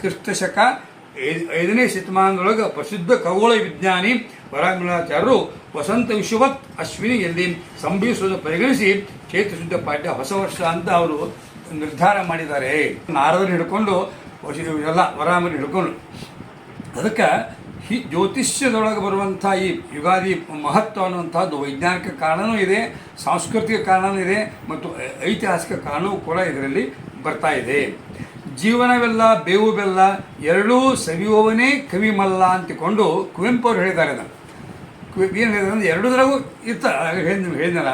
ಕ್ರಿಸ್ತಶಕ ಐದನೇ ಶತಮಾನದೊಳಗೆ ಪ್ರಸಿದ್ಧ ಖಗೋಳ ವಿಜ್ಞಾನಿ ವರಾಮಿಳಾಚಾರ್ಯರು ವಸಂತ ವಿಶ್ವವತ್ ಅಶ್ವಿನಿಯಲ್ಲಿ ಸಂಭವಿಸುವುದನ್ನು ಪರಿಗಣಿಸಿ ಚೈತ್ರ ಶುದ್ಧ ಪಾಠ್ಯ ಹೊಸ ವರ್ಷ ಅಂತ ಅವರು ನಿರ್ಧಾರ ಮಾಡಿದ್ದಾರೆ. ನಾರದನ್ನು ಹಿಡ್ಕೊಂಡು ಎಲ್ಲ ವರಾಮನ ಹಿಡ್ಕೊಂಡು. ಅದಕ್ಕೆ ಈ ಜ್ಯೋತಿಷ್ಯದೊಳಗೆ ಬರುವಂಥ ಈ ಯುಗಾದಿ ಮಹತ್ವ ಅನ್ನುವಂಥದ್ದು ವೈಜ್ಞಾನಿಕ ಕಾರಣವೂ ಇದೆ, ಸಾಂಸ್ಕೃತಿಕ ಕಾರಣವೂ ಇದೆ, ಮತ್ತು ಐತಿಹಾಸಿಕ ಕಾರಣವೂ ಕೂಡ ಇದರಲ್ಲಿ ಬರ್ತಾ ಇದೆ. ಜೀವನವೆಲ್ಲ ಬೇವು ಬೆಲ್ಲ ಎರಡೂ ಸವಿಯುವವನೇ ಕವಿಮಲ್ಲ ಅಂತಿಕೊಂಡು ಕುವೆಂಪು ಅವರು ಹೇಳಿದ್ದಾರೆ ಅದನ್ನು. ಏನು ಹೇಳಿದ್ರೆ ಅಂದರೆ ಎರಡೂದ್ರಾಗೂ ಇರ್ತ ಹೇಳಿದ ಹೇಳಿದ್ನಲ್ಲ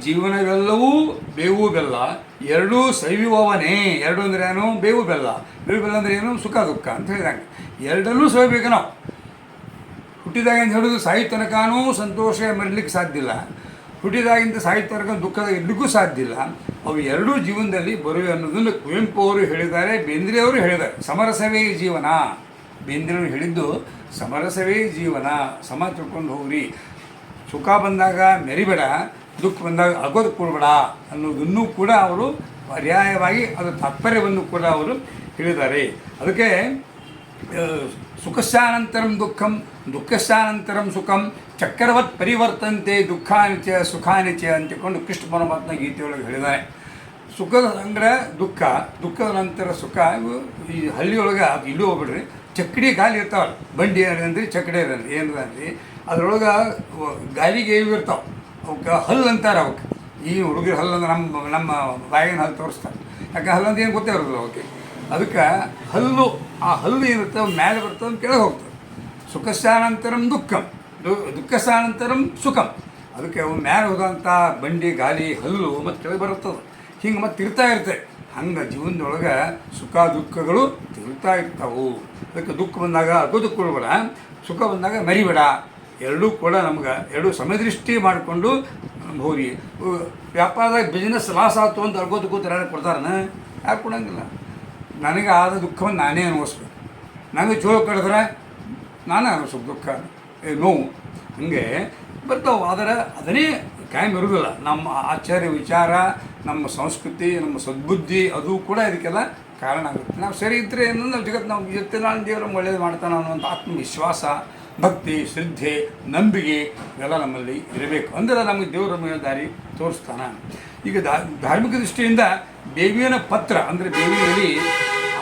ಜೀವನವೆಲ್ಲವೂ ಬೇವು ಬೆಲ್ಲ ಎರಡೂ ಸವಿಯುವವನೇ. ಎರಡು ಅಂದರೆ ಏನು? ಬೇವು ಬೆಲ್ಲ ಬೇವು ಬೆಲ್ಲ ಅಂದರೆ ಏನು? ಸುಖ, ದುಃಖ ಅಂತ ಹೇಳಿದಂಗೆ ಎರಡನ್ನೂ ಸವಿಬೇಕು ನಾವು. ಹುಟ್ಟಿದಾಗಿಂದ ಹೇಳೋದು? ಸಾಯಿ ತನಕನೂ ಸಂತೋಷ ಮರಲಿಕ್ಕೆ ಸಾಧ್ಯ ಇಲ್ಲ. ಹುಟ್ಟಿದಾಗಿಂದ ಸಾಹಿತ್ಯ ತನಕ ದುಃಖದ ಎಲ್ಲಿಗೂ ಸಾಧ್ಯ ಇಲ್ಲ. ಅವು ಎರಡೂ ಜೀವನದಲ್ಲಿ ಬರುವೆ ಅನ್ನೋದನ್ನು ಕುವೆಂಪು ಅವರು ಹೇಳಿದ್ದಾರೆ, ಬೇಂದ್ರೆ ಅವರು ಹೇಳಿದ್ದಾರೆ. ಸಮರಸವೇ ಜೀವನ. ಬೇಂದ್ರೆಯವರು ಹೇಳಿದ್ದು, ಸಮರಸವೇ ಜೀವನ. ಸಮ ತಿಳ್ಕೊಂಡು ಹೋಗ್ರಿ. ಸುಖ ಬಂದಾಗ ಮೆರಿಬೇಡ, ದುಃಖ ಬಂದಾಗ ಅಗೋದು ಕೊಡಬೇಡ ಅನ್ನೋದನ್ನು ಕೂಡ ಅವರು ಪರ್ಯಾಯವಾಗಿ, ಅದರ ತಾತ್ಪರ್ಯವನ್ನು ಕೂಡ ಅವರು ಹೇಳಿದ್ದಾರೆ. ಅದಕ್ಕೆ ಸುಖಸ್ಯಾನಂತರಂ ದುಃಖಂ ದುಃಖಸ್ಯಾನಂತರಂ ಸುಖಂ ಚಕ್ರವತ್ ಪರಿವರ್ತಂತೆ ದುಃಖಾನಿ ಚ ಸುಖಾನಿ ಚ ಅಂತಿಕೊಂಡು ಕೃಷ್ಣ ಪರಮಾತ್ಮ ಗೀತೆಯೊಳಗೆ ಹೇಳಿದ್ದಾರೆ. ಸುಖದ ಅಂದರೆ ದುಃಖ, ದುಃಖದ ನಂತರ ಸುಖ ಈ ಹಳ್ಳಿಯೊಳಗೆ ಅದು ಇಲ್ಲೂ ಹೋಗ್ಬಿಡ್ರಿ. ಚಕ್ಕಡಿ ಗಾಲಿ ಇರ್ತಾವಲ್ಲ, ಬಂಡಿ ಏನಂದ್ರಿ ಚಕ್ಕಡಿ ಇರಲ್ಲ ಏನದ ಅದರೊಳಗೆ ಅದ್ರೊಳಗೆ ಗಾಲಿಗೆ ಇರ್ತಾವೆ. ಅವಕ್ಕೆ ಹಲ್ಲು ಅಂತಾರೆ ಅವಕ್ಕೆ. ಈ ಹುಡುಗರು ಹಲ್ಲು ಅಂದ್ರೆ ನಮ್ಮ ನಮ್ಮ ಬಾಯಿನ ಹಲ್ಲು ತೋರಿಸ್ತಾರೆ. ಯಾಕೆ ಹಲ್ಲು ಅಂತ ಏನು ಗೊತ್ತೇ ಇರೋದಿಲ್ಲ ಅವಕ್ಕೆ. ಅದಕ್ಕೆ ಹಲ್ಲು, ಆ ಹಲ್ಲು ಏನಿರುತ್ತೆ ಮೇಲೆ ಬರ್ತದೆ ಕೆಳಗೆ ಹೋಗ್ತದೆ. ಸುಖಸ್ಥಾನಂತರಂ ದುಃಖಂ. ದುಃಖಸ್ಥಾನಂತರಂ ಸುಖಂ. ಅದಕ್ಕೆ ಅವು ಮೇಲೆ ಹೋದಂಥ ಬಂಡಿ, ಗಾಲಿ, ಹಲ್ಲು ಮತ್ತು ಕೆಳಗೆ ಬರುತ್ತದೆ. ಹಿಂಗೆ ಮತ್ತೆ ತಿರ್ತಾ ಇರ್ತದೆ. ಹಂಗೆ ಜೀವನದೊಳಗೆ ಸುಖ, ದುಃಖಗಳು ತಿರುಗ್ತಾ ಇರ್ತಾವು. ಅದಕ್ಕೆ ದುಃಖ ಬಂದಾಗ ದುಃಖ ಕೊಡಬೇಡ, ಸುಖ ಬಂದಾಗ ಮರಿಬೇಡ. ಎರಡೂ ಕೂಡ ನಮ್ಗೆ, ಎರಡೂ ಸಮದೃಷ್ಟಿ ಮಾಡಿಕೊಂಡು ಹೋಗಿ. ವ್ಯಾಪಾರದಾಗ ಬಿಸ್ನೆಸ್ ಲಾಸ್ ಆಯ್ತು ಅಂತ ಅರ್ಗೋದು ಕೂತಾರೆ ಕೊಡ್ತಾರನ? ಯಾರು ಕೊಡಂಗಿಲ್ಲ. ನನಗೆ ಆದ ದುಃಖವನ್ನು ನಾನೇ ಅನುಭವಿಸ್ಬೇಕು. ನನಗೆ ಚೋಳ ಕಡಿದ್ರೆ ನಾನೇ ಅನುಭವಿಸ್ಬೇಕು ದುಃಖ ನೋವು. ಹಂಗೆ ಬರ್ತಾವೆ, ಆದರೆ ಅದನ್ನೇ ಕಾಯಂ ಇರೋದಿಲ್ಲ ನಮ್ಮ ಆಚಾರ್ಯ ವಿಚಾರ, ನಮ್ಮ ಸಂಸ್ಕೃತಿ, ನಮ್ಮ ಸದ್ಬುದ್ಧಿ, ಅದು ಕೂಡ ಇದಕ್ಕೆಲ್ಲ ಕಾರಣ ಆಗುತ್ತೆ. ನಾವು ಸರಿ ಇದ್ದರೆ ಏನಂದ್ರೆ ಜಗತ್ತು ನಾವು ಜೊತೆ ನಾನು ದೇವರು ಒಳ್ಳೇದು ಮಾಡ್ತಾನೆ ಅನ್ನೋಂಥ ಆತ್ಮವಿಶ್ವಾಸ, ಭಕ್ತಿ, ಶ್ರದ್ಧೆ, ನಂಬಿಕೆ ಇವೆಲ್ಲ ನಮ್ಮಲ್ಲಿ ಇರಬೇಕು. ಅಂದರೆ ನಮಗೆ ದೇವರ ಮೇಲೆ ದಾರಿ ತೋರಿಸ್ತಾನೆ. ಈಗ ಧಾರ್ಮಿಕ ದೃಷ್ಟಿಯಿಂದ ದೇವಿಯನ ಪತ್ರ, ಅಂದರೆ ಬೇವಿನಲ್ಲಿ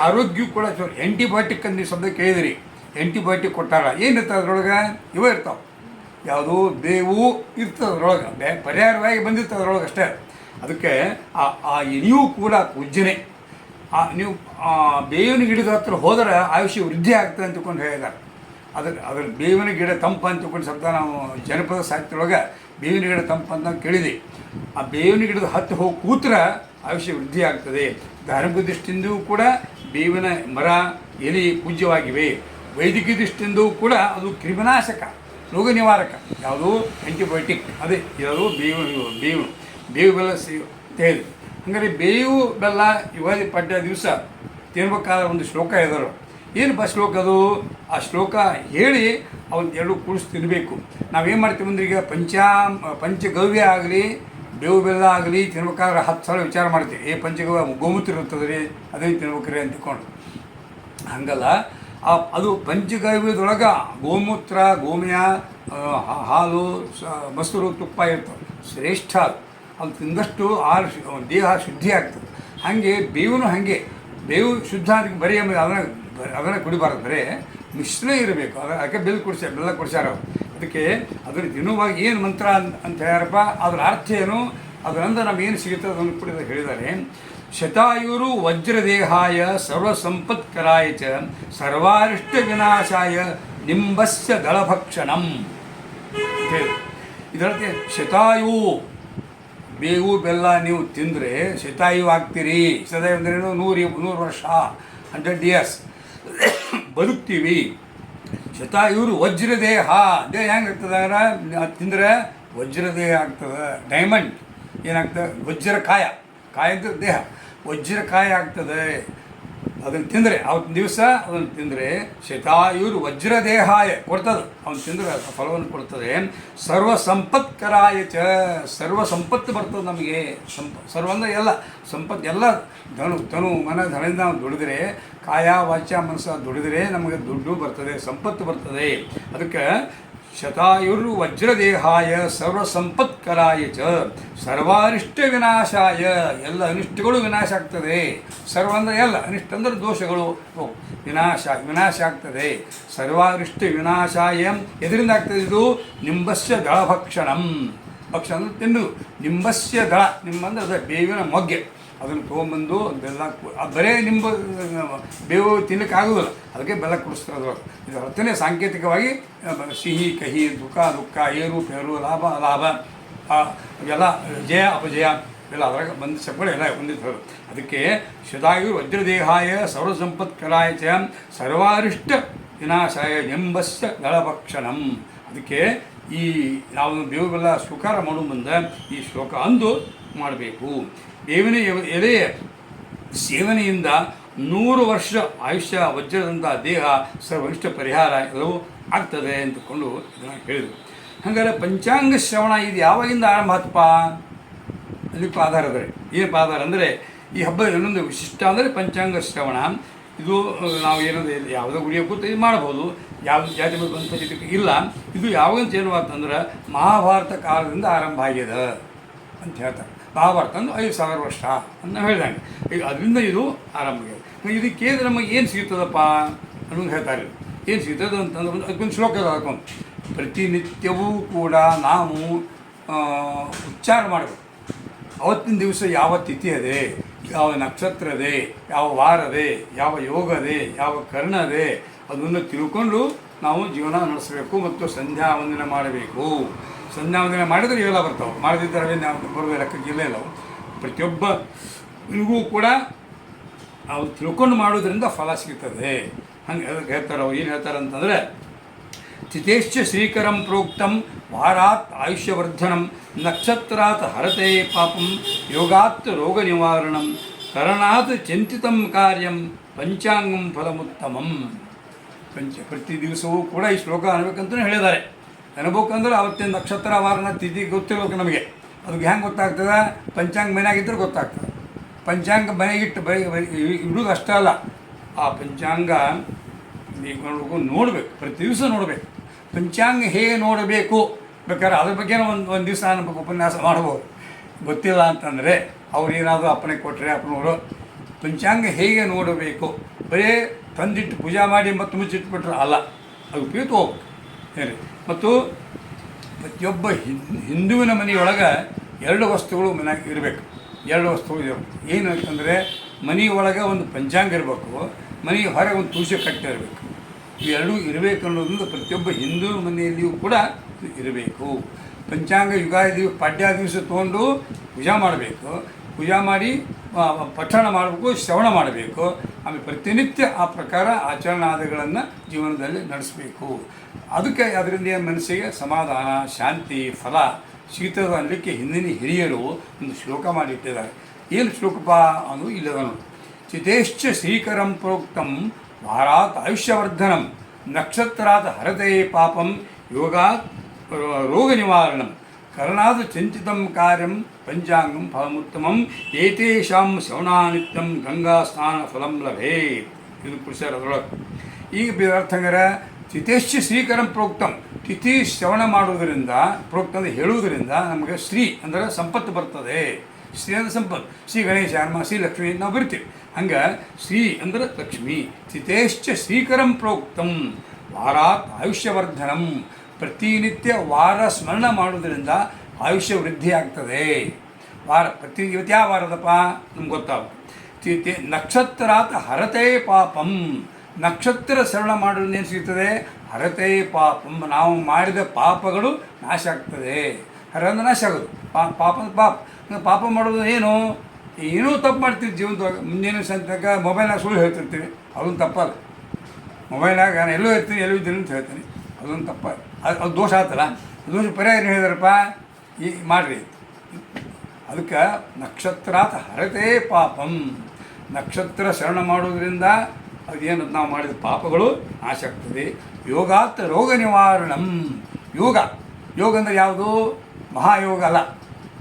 ಆರೋಗ್ಯ ಕೂಡ ಆ್ಯಂಟಿಬಯೋಟಿಕ್ ಅಂದ್ರೆ ಶಬ್ದ ಕೇಳಿದಿರಿ. ಆ್ಯಂಟಿಬಯೋಟಿಕ್ ಕೊಟ್ಟಾರ ಏನಿರ್ತದೆ ಅದ್ರೊಳಗೆ? ಇವೇ ಇರ್ತಾವೆ. ಯಾವುದು ಬೇವು ಇರ್ತದೆ ಅದ್ರೊಳಗೆ. ಬೇ ಪರಿಹಾರವಾಗಿ ಬಂದಿರ್ತದೆ ಅದ್ರೊಳಗೆ ಅಷ್ಟೇ. ಅದಕ್ಕೆ ಆ ಆ ಇನಿಯೂ ಕೂಡ ಉಜ್ಜನೆ ಆ, ನೀವು ಬೇವಿನ ಗಿಡದ ಹತ್ರ ಹೋದರೆ ಆಯುಷ್ಯ ವೃದ್ಧಿ ಆಗ್ತದೆ ಅಂತ ತಿಳ್ಕೊಂಡು ಹೇಳಿದ್ದಾರೆ. ಅದ್ರ ಅದ್ರ ಬೇವಿನ ಗಿಡ ತಂಪು ಅಂತ ತಿಳ್ಕೊಂಡು ಶಬ್ದ ನಾವು ಜನಪದ ಸಾಹಿತ್ಯದೊಳಗೆ ಬೇವಿನ ಗಿಡ ತಂಪು ಅಂತ ನಾವು ಕೇಳಿದೆ ಆ ಬೇವಿನ ಗಿಡದ ಹತ್ತು ಹೋಗಿ ಕೂತ್ರ ಆಯುಷ್ಯ ವೃದ್ಧಿ ಆಗ್ತದೆ. ಧಾರ್ಮಿಕ ದೃಷ್ಟಿಯಿಂದ ಕೂಡ ಬೇವಿನ ಮರ ಎಲೆ ಪೂಜ್ಯವಾಗಿವೆ. ವೈದ್ಯಕೀಯ ದೃಷ್ಟಿಯಿಂದೂ ಕೂಡ ಅದು ಕ್ರಿಮಿನಾಶಕ ರೋಗ ನಿವಾರಕ ಯಾವುದು ಆ್ಯಂಟಿಬಯೋಟಿಕ್ ಅದೇ ಯಾವುದು ಬೇವು ಬೇವು ಬೇವು ಬೆಲ್ಲ ಹೇಳಿ ಹಂಗಾರೆ ಬೇವು ಬೆಲ್ಲ ಯುಗಾದಿ ಪಡ್ಡ ದಿವಸ ತಿನ್ಬೇಕಾದ ಒಂದು ಶ್ಲೋಕ ಇದರು. ಏನಪ್ಪ ಶ್ಲೋಕ ಅದು? ಆ ಶ್ಲೋಕ ಹೇಳಿ ಅವನ್ನ ಎರಡು ಕೂಡಿಸಿ ತಿನ್ನಬೇಕು ನಾವೇನು ಮಾಡ್ತೀವಿ ಅಂದ್ರೆ ಈಗ ಪಂಚ ಪಂಚಗವ್ಯ ಆಗಲಿ ಬೇವು ಬೆಲ್ಲ ಆಗಲಿ ತಿನ್ಬೇಕಾದ್ರೆ ಹತ್ತು ಸಲ ವಿಚಾರ ಮಾಡ್ತೀವಿ ಏ ಪಂಚಗವ್ಯ ಗೋಮೂತ್ರ ಇರ್ತದೆ ರೀ? ಅದೇ ತಿನ್ಬೇಕ್ರಿ ಅಂತ ತಿಳ್ಕೊಂಡು ಹಂಗಲ್ಲ, ಆ, ಅದು ಪಂಚಗವ್ಯದೊಳಗೆ ಗೋಮೂತ್ರ, ಗೋಮಯ ಹಾಲು ಮೊಸರು, ತುಪ್ಪ ಇರ್ತವೆ ಶ್ರೇಷ್ಠ ಅದು. ಅದು ತಿಂದಷ್ಟು ಆಹಾರ ಶು- ದೇಹ ಶುದ್ಧಿ ಆಗ್ತದೆ. ಹಾಗೆ ಬೇವು ಹಾಗೆ. ಬೇವು ಶುದ್ಧ ಬರೀ ಅದನ್ನು ಅದನ್ನ ಕುಡಿಬಾರ್ದು. ಬರೀ ಮಿಶ್ರ ಇರಬೇಕು. ಅದ, ಅದಕ್ಕೆ ಬೆಲ್ಲ ಕುಡಿಸ್ಯಾರ ಬೆಲ್ಲ ಕುಡಿಸ್ಯಾರ ಅವ್ರು. ಅದಕ್ಕೆ ಅದರ ದಿನವಾಗಿ ಏನು ಮಂತ್ರ ಅಂತ ಅಂತ ಅದರ ಅರ್ಥ ಏನು? ಅದರಿಂದ ನಮಗೇನು ಸಿಗುತ್ತೆ ಅದನ್ನು ಕೂಡ ಹೇಳಿದ್ದಾರೆ. ಶತಾಯುರು ವಜ್ರದೇಹಾಯ ಸರ್ವಸಂಪತ್ಕರಾಯ ಚ ಸರ್ವಾರಿಷ್ಟ ವಿನಾಶಾಯ ನಿಂಬಸ್ಯ ದಳಭಕ್ಷಣಂ ಹೇಳಿ. ಶತಾಯು, ಬೇವು, ಬೆಲ್ಲ ನೀವು ತಿಂದರೆ ಶತಾಯು ಆಗ್ತೀರಿ. ಶತಾಯು ಅಂದ್ರೇನು ನೂರು ನೂರು ವರ್ಷ ಹಂಡ್ರೆಡ್ ಇಯರ್ಸ್ ಬದುಕ್ತೀವಿ. ಶತಾಯುರು ವಜ್ರ ದೇಹ ಹೆಂಗೆ ಆಗ್ತದೆ ಅಂದ್ರೆ ತಿಂದರೆ ವಜ್ರದೇಹ ಆಗ್ತದೆ. ಡೈಮಂಡ್ ಏನಾಗ್ತದೆ? ವಜ್ರ ಕಾಯ ದೇಹ. ವಜ್ರ ಕಾಯ ಆಗ್ತದೆ. ಅದನ್ನು ತಿಂದರೆ ಅವತ್ತಿನ ದಿವಸ ಅದನ್ನು ತಿಂದರೆ ಶತಾಯುರ್ ವಜ್ರದೇಹಾಯ ಕೊಡ್ತದೆ. ಅವನು ತಿಂದರೆ ಫಲವನ್ನು ಕೊಡ್ತದೆ. ಸರ್ವ ಸಂಪತ್ಕರಾಯ ಚ ಸರ್ವ ಸಂಪತ್ತು ಬರ್ತದೆ ನಮಗೆ. ಸಂಪ ಸರ್ವ ಅಂದರೆ ಎಲ್ಲ ಸಂಪತ್ತು ಎಲ್ಲ, ಧನು ತನು ಮನ, ಧನದಿಂದ ನಾವು ದುಡಿದ್ರೆ, ಕಾಯ, ವಾಚ್ಯ, ಮನಸ್ಸ ದುಡಿದ್ರೆ ನಮಗೆ ದುಡ್ಡು ಬರ್ತದೆ, ಸಂಪತ್ತು ಬರ್ತದೆ. ಅದಕ್ಕೆ ಶತಾಯುರ್ ವಜ್ರದೇಹಾಯ ಸರ್ವ ಸಂಪತ್ಕರಾಯ ಚ. ಸರ್ವಾರಿಷ್ಟ ವಿನಾಶಾಯ. ಎಲ್ಲ ಅನಿಷ್ಟಗಳು ವಿನಾಶ ಆಗ್ತದೆ. ಸರ್ವ ಅಂದರೆ ಎಲ್ಲ. ಅನಿಷ್ಟ ಅಂದರೆ ದೋಷಗಳು. ವಿನಾಶ ವಿನಾಶ ಆಗ್ತದೆ. ಸರ್ವಾರಿಷ್ಟ ವಿನಾಶಾಯ. ಎದರಿಂದ ಆಗ್ತದೆ ಇದು? ನಿಂಬಸ್ಯ ದಳಭಕ್ಷಣಂ ಭಕ್ಷಣ. ಅಂದರೆ ತಿನ್ನು ನಿಂಬಸ್ಯ ದಳ ಅದೇ ಬೇವಿನ ಮೊಗ್ಗೆ. ಅದನ್ನು ತೊಗೊಂಬಂದು ಬೆಲ್ಲ ಬರೇ ನಿಂಬ ಬೇವು ತಿನ್ನಕ್ಕೆ ಆಗೋದಿಲ್ಲ. ಅದಕ್ಕೆ ಬೆಲ್ಲ ಕುಡಿಸ್ತಾರೆ ಅದ್ರೊಳಗೆ. ಇದು ಅರ್ಥನೇ ಸಾಂಕೇತಿಕವಾಗಿ ಸಿಹಿ, ಕಹಿ, ದುಃಖ ದುಃಖ, ಏರು, ಪೇರು, ಲಾಭ ಲಾಭ ಎಲ್ಲ ಜಯ, ಅಪಜಯ ಎಲ್ಲ ಅದ್ರಾಗ ಬಂದ ಶಬ್ದಗಳು ಎಲ್ಲ ಹೊಂದಿದ್ದರು ಅದಕ್ಕೆ ಶದಾಯು ವಜ್ರದೇಹಾಯ ಸರ್ವಸಂಪತ್ಕರಾಯ ಚ ಸರ್ವಾರಿಷ್ಟ ವಿನಾಶಾಯ ಎಂಬಸ್ಯ ದಳಭಕ್ಷಣಂ. ಅದಕ್ಕೆ ಈ, ನಾವು ಬೇವು ಬೆಲ್ಲ ಸ್ವೀಕಾರ ಮಾಡೋ ಮುಂದೆ ಈ ಶ್ಲೋಕ ಅಂದು ಮಾಡಬೇಕು. ಎವ- ಎಲೆಯ ಸೇವನೆಯಿಂದ ನೂರು ವರ್ಷ ಆಯುಷ್ಯ ವಜ್ರದಂಥ ದೇಹ ಸರ್ವನಿಷ್ಠ ಪರಿಹಾರ ಎಲ್ಲವೂ ಆಗ್ತದೆ ಅಂತಕೊಂಡು ಇದನ್ನು ಹೇಳಿದರು. ಹಾಗಾದ್ರೆ ಪಂಚಾಂಗ ಶ್ರವಣ ಇದು ಯಾವಾಗಿಂದ ಆರಂಭ ಆತಪ್ಪ? ಅದಕ್ಕೆ ಆಧಾರ ಅಂದರೆ. ಏನಪ್ಪ ಆಧಾರ ಅಂದರೆ ಈ ಹಬ್ಬ ಇನ್ನೊಂದು ವಿಶಿಷ್ಟ ಅಂದರೆ ಪಂಚಾಂಗ ಶ್ರವಣ. ಇದು ನಾವು ಏನಂದ್ರೆ ಯಾವುದೋ ಗುಡಿಯ ಕೂತು ಇದು ಮಾಡ್ಬೋದು. ಯಾವ ಜಾತಿ ಬಂದ ಇಲ್ಲ. ಇದು ಯಾವಾಗ ಏನು ಅಂತಂದ್ರೆ ಮಹಾಭಾರತ ಕಾಲದಿಂದ ಆರಂಭ ಆಗಿದೆ ಅಂತ ಹೇಳ್ತಾರೆ. ತಂದು ಐದು ಸಾವಿರ ವರ್ಷ ಅಂತ ಹೇಳಿದಂಗೆ. ಈಗ ಅದರಿಂದ ಇದು ಆರಂಭ ಇದಕ್ಕೆ ನಮಗೆ ಏನು ಸಿಗ್ತದಪ್ಪ ಅನ್ನೋದು ಹೇಳ್ತಾರೆ ಏನು ಸಿಗ್ತದೆ ಅಂತಂದ್ರೆ ಒಂದು- ಅದಕ್ಕೊಂದು ಶ್ಲೋಕ ಹಾಕೊಂಡು ಪ್ರತಿನಿತ್ಯವೂ ಕೂಡ ನಾವು ಉಚ್ಚಾರ ಮಾಡಬೇಕು. ಅವತ್ತಿನ ದಿವಸ ಯಾವ ತಿಥಿ ಅದೇ, ಯಾವ ನಕ್ಷತ್ರ ಅದೇ, ಯಾವ ವಾರ ಅದೇ, ಯಾವ ಯೋಗ ಅದೇ, ಯಾವ ಕರ್ಣ ಅದೇ ಅದನ್ನು ತಿಳ್ಕೊಂಡು ನಾವು ಜೀವನ ನಡೆಸಬೇಕು ಮತ್ತು ಸಂಧ್ಯಾ ವಂದನೆ ಮಾಡಬೇಕು. ಸಂಧ್ಯಾ ಮಾಡಿದ್ರೆ ಇವೆಲ್ಲ ಬರ್ತಾವೆ. ಮಾಡದಿದ್ದರೆ ನಾವು ಬರುವ ಲೆಕ್ಕಕ್ಕೆ ಇಲ್ಲ. ಪ್ರತಿಯೊಬ್ಬ ಇವ್ರಿಗೂ ಕೂಡ ಅವ್ರು ತಿಳ್ಕೊಂಡು ಮಾಡೋದ್ರಿಂದ ಫಲ ಸಿಗ್ತದೆ. ಹಂಗೆ ಅದಕ್ಕೆ ಹೇಳ್ತಾರೆ ಅವ್ರು, ಏನು ಹೇಳ್ತಾರೆ ಅಂತಂದರೆ ತಿಥೇಶ್ಚ ಶ್ರೀಕರಂ ಪ್ರೋಕ್ತಂ ವಾರಾತ್ ಆಯುಷ್ಯವರ್ಧನಂ ನಕ್ಷತ್ರಾತ್ ಹರತೆ ಪಾಪಂ ಯೋಗಾತ್ ರೋಗ ನಿವಾರಣಂ ಕರಣಾತ್ ಚಿಂತಿತಂ ಕಾರ್ಯಂ ಪಂಚಾಂಗಂ ಫಲಮುತ್ತಮಂ. ಪಂಚ, ಪ್ರತಿ ದಿವಸವೂ ಕೂಡ ಈ ಶ್ಲೋಕ ಅನ್ಬೇಕಂತಲೂ ಹೇಳಿದ್ದಾರೆ. ಅನ್ಬೇಕಂದ್ರೆ ಅವತ್ತಿನ ನಕ್ಷತ್ರ ವಾರನ ತಿಥಿ ಗೊತ್ತಿರ್ಬೇಕು ನಮಗೆ. ಅದಕ್ಕೆ ಹೆಂಗೆ ಗೊತ್ತಾಗ್ತದೆ? ಪಂಚಾಂಗ ಮನೆಯಾಗಿದ್ದರೆ ಗೊತ್ತಾಗ್ತದೆ. ಪಂಚಾಂಗ ಮನೆಗಿಟ್ಟು ಬೈ ಇಡೋದು ಅಷ್ಟೇ ಅಲ್ಲ. ಆ ಪಂಚಾಂಗ ನೀವು ನೋಡ್ಬೇಕು. ನೋಡಬೇಕು ಪ್ರತಿ ದಿವಸ ನೋಡಬೇಕು. ಪಂಚಾಂಗ ಹೇಗೆ ನೋಡಬೇಕು? ಬೇಕಾದ್ರೆ ಅದ್ರ ಬಗ್ಗೆ ಒಂದು ಒಂದು ದಿವಸ ನಮಗೆ ಉಪನ್ಯಾಸ ಮಾಡ್ಬೋದು. ಗೊತ್ತಿಲ್ಲ ಅಂತಂದರೆ ಅವ್ರು ಏನಾದರೂ ಅಪ್ಪಣೆ ಕೊಟ್ಟರೆ ಅಪ್ಪನವರು, ಪಂಚಾಂಗ ಹೇಗೆ ನೋಡಬೇಕು? ಬರೀ ತಂದಿಟ್ಟು ಪೂಜಾ ಮಾಡಿ ಮತ್ತು ಮುಚ್ಚಿಟ್ಬಿಟ್ರೆ ಅಲ್ಲ. ಅದು ಉಪಯುಕ್ತ ಹೋಗ್ಬೇಕು. ಹೇಳಿ. ಮತ್ತು ಪ್ರತಿಯೊಬ್ಬ ಹಿಂದ್ ಹಿಂದುವಿನ ಮನೆಯೊಳಗೆ ಎರಡು ವಸ್ತುಗಳು ಮನ್ಯಾಗ ಇರಬೇಕು. ಎರಡು ವಸ್ತುಗಳು ಇರಬೇಕು. ಏನು ಅಂತಂದರೆ ಮನೆಯೊಳಗೆ ಒಂದು ಪಂಚಾಂಗ ಇರಬೇಕು ಮನೆಯ ಹೊರಗೆ ಒಂದು ತುಳಸಿ ಕಟ್ಟೆ ಇರಬೇಕು. ಇವೆರಡೂ ಇರಬೇಕು ಅನ್ನೋದ್ರಿಂದ ಪ್ರತಿಯೊಬ್ಬ ಹಿಂದೂ ಮನೆಯಲ್ಲಿಯೂ ಕೂಡ ಇರಬೇಕು. ಪಂಚಾಂಗ, ಯುಗಾದಿ ಪಾಡ್ಯ ದಿವಸ ತೊಗೊಂಡು ಪೂಜಾ ಮಾಡಬೇಕು. ಪೂಜಾ ಮಾಡಿ ಪಠಣ ಮಾಡಬೇಕು, ಶ್ರವಣ ಮಾಡಬೇಕು. ಆಮೇಲೆ ಪ್ರತಿನಿತ್ಯ ಆ ಪ್ರಕಾರ ಆಚರಣಾದಿಗಳನ್ನು ಜೀವನದಲ್ಲಿ ನಡೆಸಬೇಕು. ಅದಕ್ಕೆ ಅದರಿಂದ ಮನಸ್ಸಿಗೆ ಸಮಾಧಾನ, ಶಾಂತಿ, ಫಲ ಸಿಗ್ತದೆ ಅನ್ನಲಿಕ್ಕೆ ಹಿಂದಿನ ಹಿರಿಯರು ಒಂದು ಶ್ಲೋಕ ಮಾಡಿಟ್ಟಿದ್ದಾರೆ. ಏನು ಶ್ಲೋಕಪ್ಪ ಅನ್ನೋದು ಇಲ್ಲದನು. ಚಿತೇಶ್ಚ ಶ್ರೀಕರಂ ಪ್ರೋಕ್ತಂ ವಾರಾತ್ ಆಯುಷ್ಯವರ್ಧನಂ ನಕ್ಷತ್ರಾತ್ ಹರತೆ ಪಾಪಂ ಯೋಗಾತ್ ರೋಗ ನಿವಾರಣಂ ಕರ್ಣಾದ ಚಿಂತಿತಂ ಕಾರ್ಯಂ ಪಂಚಾಂಗಂ ಫಲಮುತ್ತಮಂ ಏತೇಷಾಂ ಶ್ರವಣಾನಿತ್ಯಂ ಗಂಗಾ ಸ್ನಾನ ಫಲಂ ಲಭೇತ್. ಇದು ಪುರುಷರ ಅದರೊಳಗೆ. ಈಗ ಬೇರೆ ತಿಥೇಶ್ಚ ಶ್ರೀಕರಂ ಪ್ರೋಕ್ತಂ. ತಿಥಿ ಶ್ರವಣ ಮಾಡುವುದರಿಂದ, ಪ್ರೋಕ್ತ ಅಂದರೆ ಹೇಳುವುದರಿಂದ ನಮಗೆ ಶ್ರೀ ಅಂದರೆ ಸಂಪತ್ತು ಬರ್ತದೆ. ಶ್ರೀ ಅಂದರೆ ಸಂಪತ್ತು. ಶ್ರೀ ಗಣೇಶ, ಹನುಮ, ಶ್ರೀ ಲಕ್ಷ್ಮಿ ನಾವು ಬರ್ತೀವಿ. ಹಂಗೆ ಶ್ರೀ ಅಂದರೆ ಲಕ್ಷ್ಮಿ. ತಿಥೇಶ್ಚ ಶ್ರೀಕರಂ ಪ್ರೋಕ್ತಂ. ವಾರಾತ್ ಆಯುಷ್ಯವರ್ಧನಂ. ಪ್ರತಿನಿತ್ಯ ವಾರ ಸ್ಮರಣ ಮಾಡುವುದರಿಂದ ಆಯುಷ್ಯ ವೃದ್ಧಿ ಆಗ್ತದೆ. ವಾರ, ಪ್ರತಿ ಇವತ್ತು ಯಾವ ವಾರದಪ್ಪ? ನಮ್ಗೆ ಗೊತ್ತಾಗುತ್ತೆ ನಕ್ಷತ್ರಾತ ಹರತೆ ಪಾಪಂ. ನಕ್ಷತ್ರ ಶರಣ ಮಾಡಲು ಏನು ಸಿಗ್ತದೆ? ಹರತೆ ಪಾಪಂ. ನಾವು ಮಾಡಿದ ಪಾಪಗಳು ನಾಶ ಆಗ್ತದೆ. ಹರ ಅಂದ್ರೆ ನಾಶ ಆಗೋದು. ಪಾಪ ಪಾಪ. ಪಾಪ ಮಾಡೋದು ಏನು? ಏನೂ ತಪ್ಪು ಮಾಡ್ತೀವಿ ಜೀವನದಾಗ ಮುಂಜಾನೆ ಸಂತಕ ಮೊಬೈಲ್ನಾಗ ಸುಳ್ಳು ಹೇಳ್ತಿರ್ತೀವಿ. ಅದೊಂದು ತಪ್ಪಲ್ಲ ಮೊಬೈಲ್ನಾಗ ನಾನು ಎಲ್ಲೂ ಇರ್ತೀನಿ ಎಲ್ಲೂ ಇದ್ದೀನಿ ಅಂತ ಹೇಳ್ತೀನಿ. ಅದೊಂದು ತಪ್ಪ ಅದು ಅದು ದೋಷ ಆತಲ್ಲ? ದೋಷ ಪರಿಹಾರ ಹೇಳಿದಾರಪ್ಪ? ಈ ಮಾಡಿರಿ. ಅದಕ್ಕೆ ನಕ್ಷತ್ರಾತ್ ಹರತೆ ಪಾಪಂ. ನಕ್ಷತ್ರ ಶರಣ ಮಾಡೋದ್ರಿಂದ ಅದೇನು ನಾವು ಮಾಡಿದ ಪಾಪಗಳು ನಾಶ ಆಗ್ತದೆ. ಯೋಗಾತ್ ರೋಗ ನಿವಾರಣಂ. ಯೋಗ. ಯೋಗ ಅಂದರೆ ಯಾವುದು? ಮಹಾಯೋಗ ಅಲ್ಲ.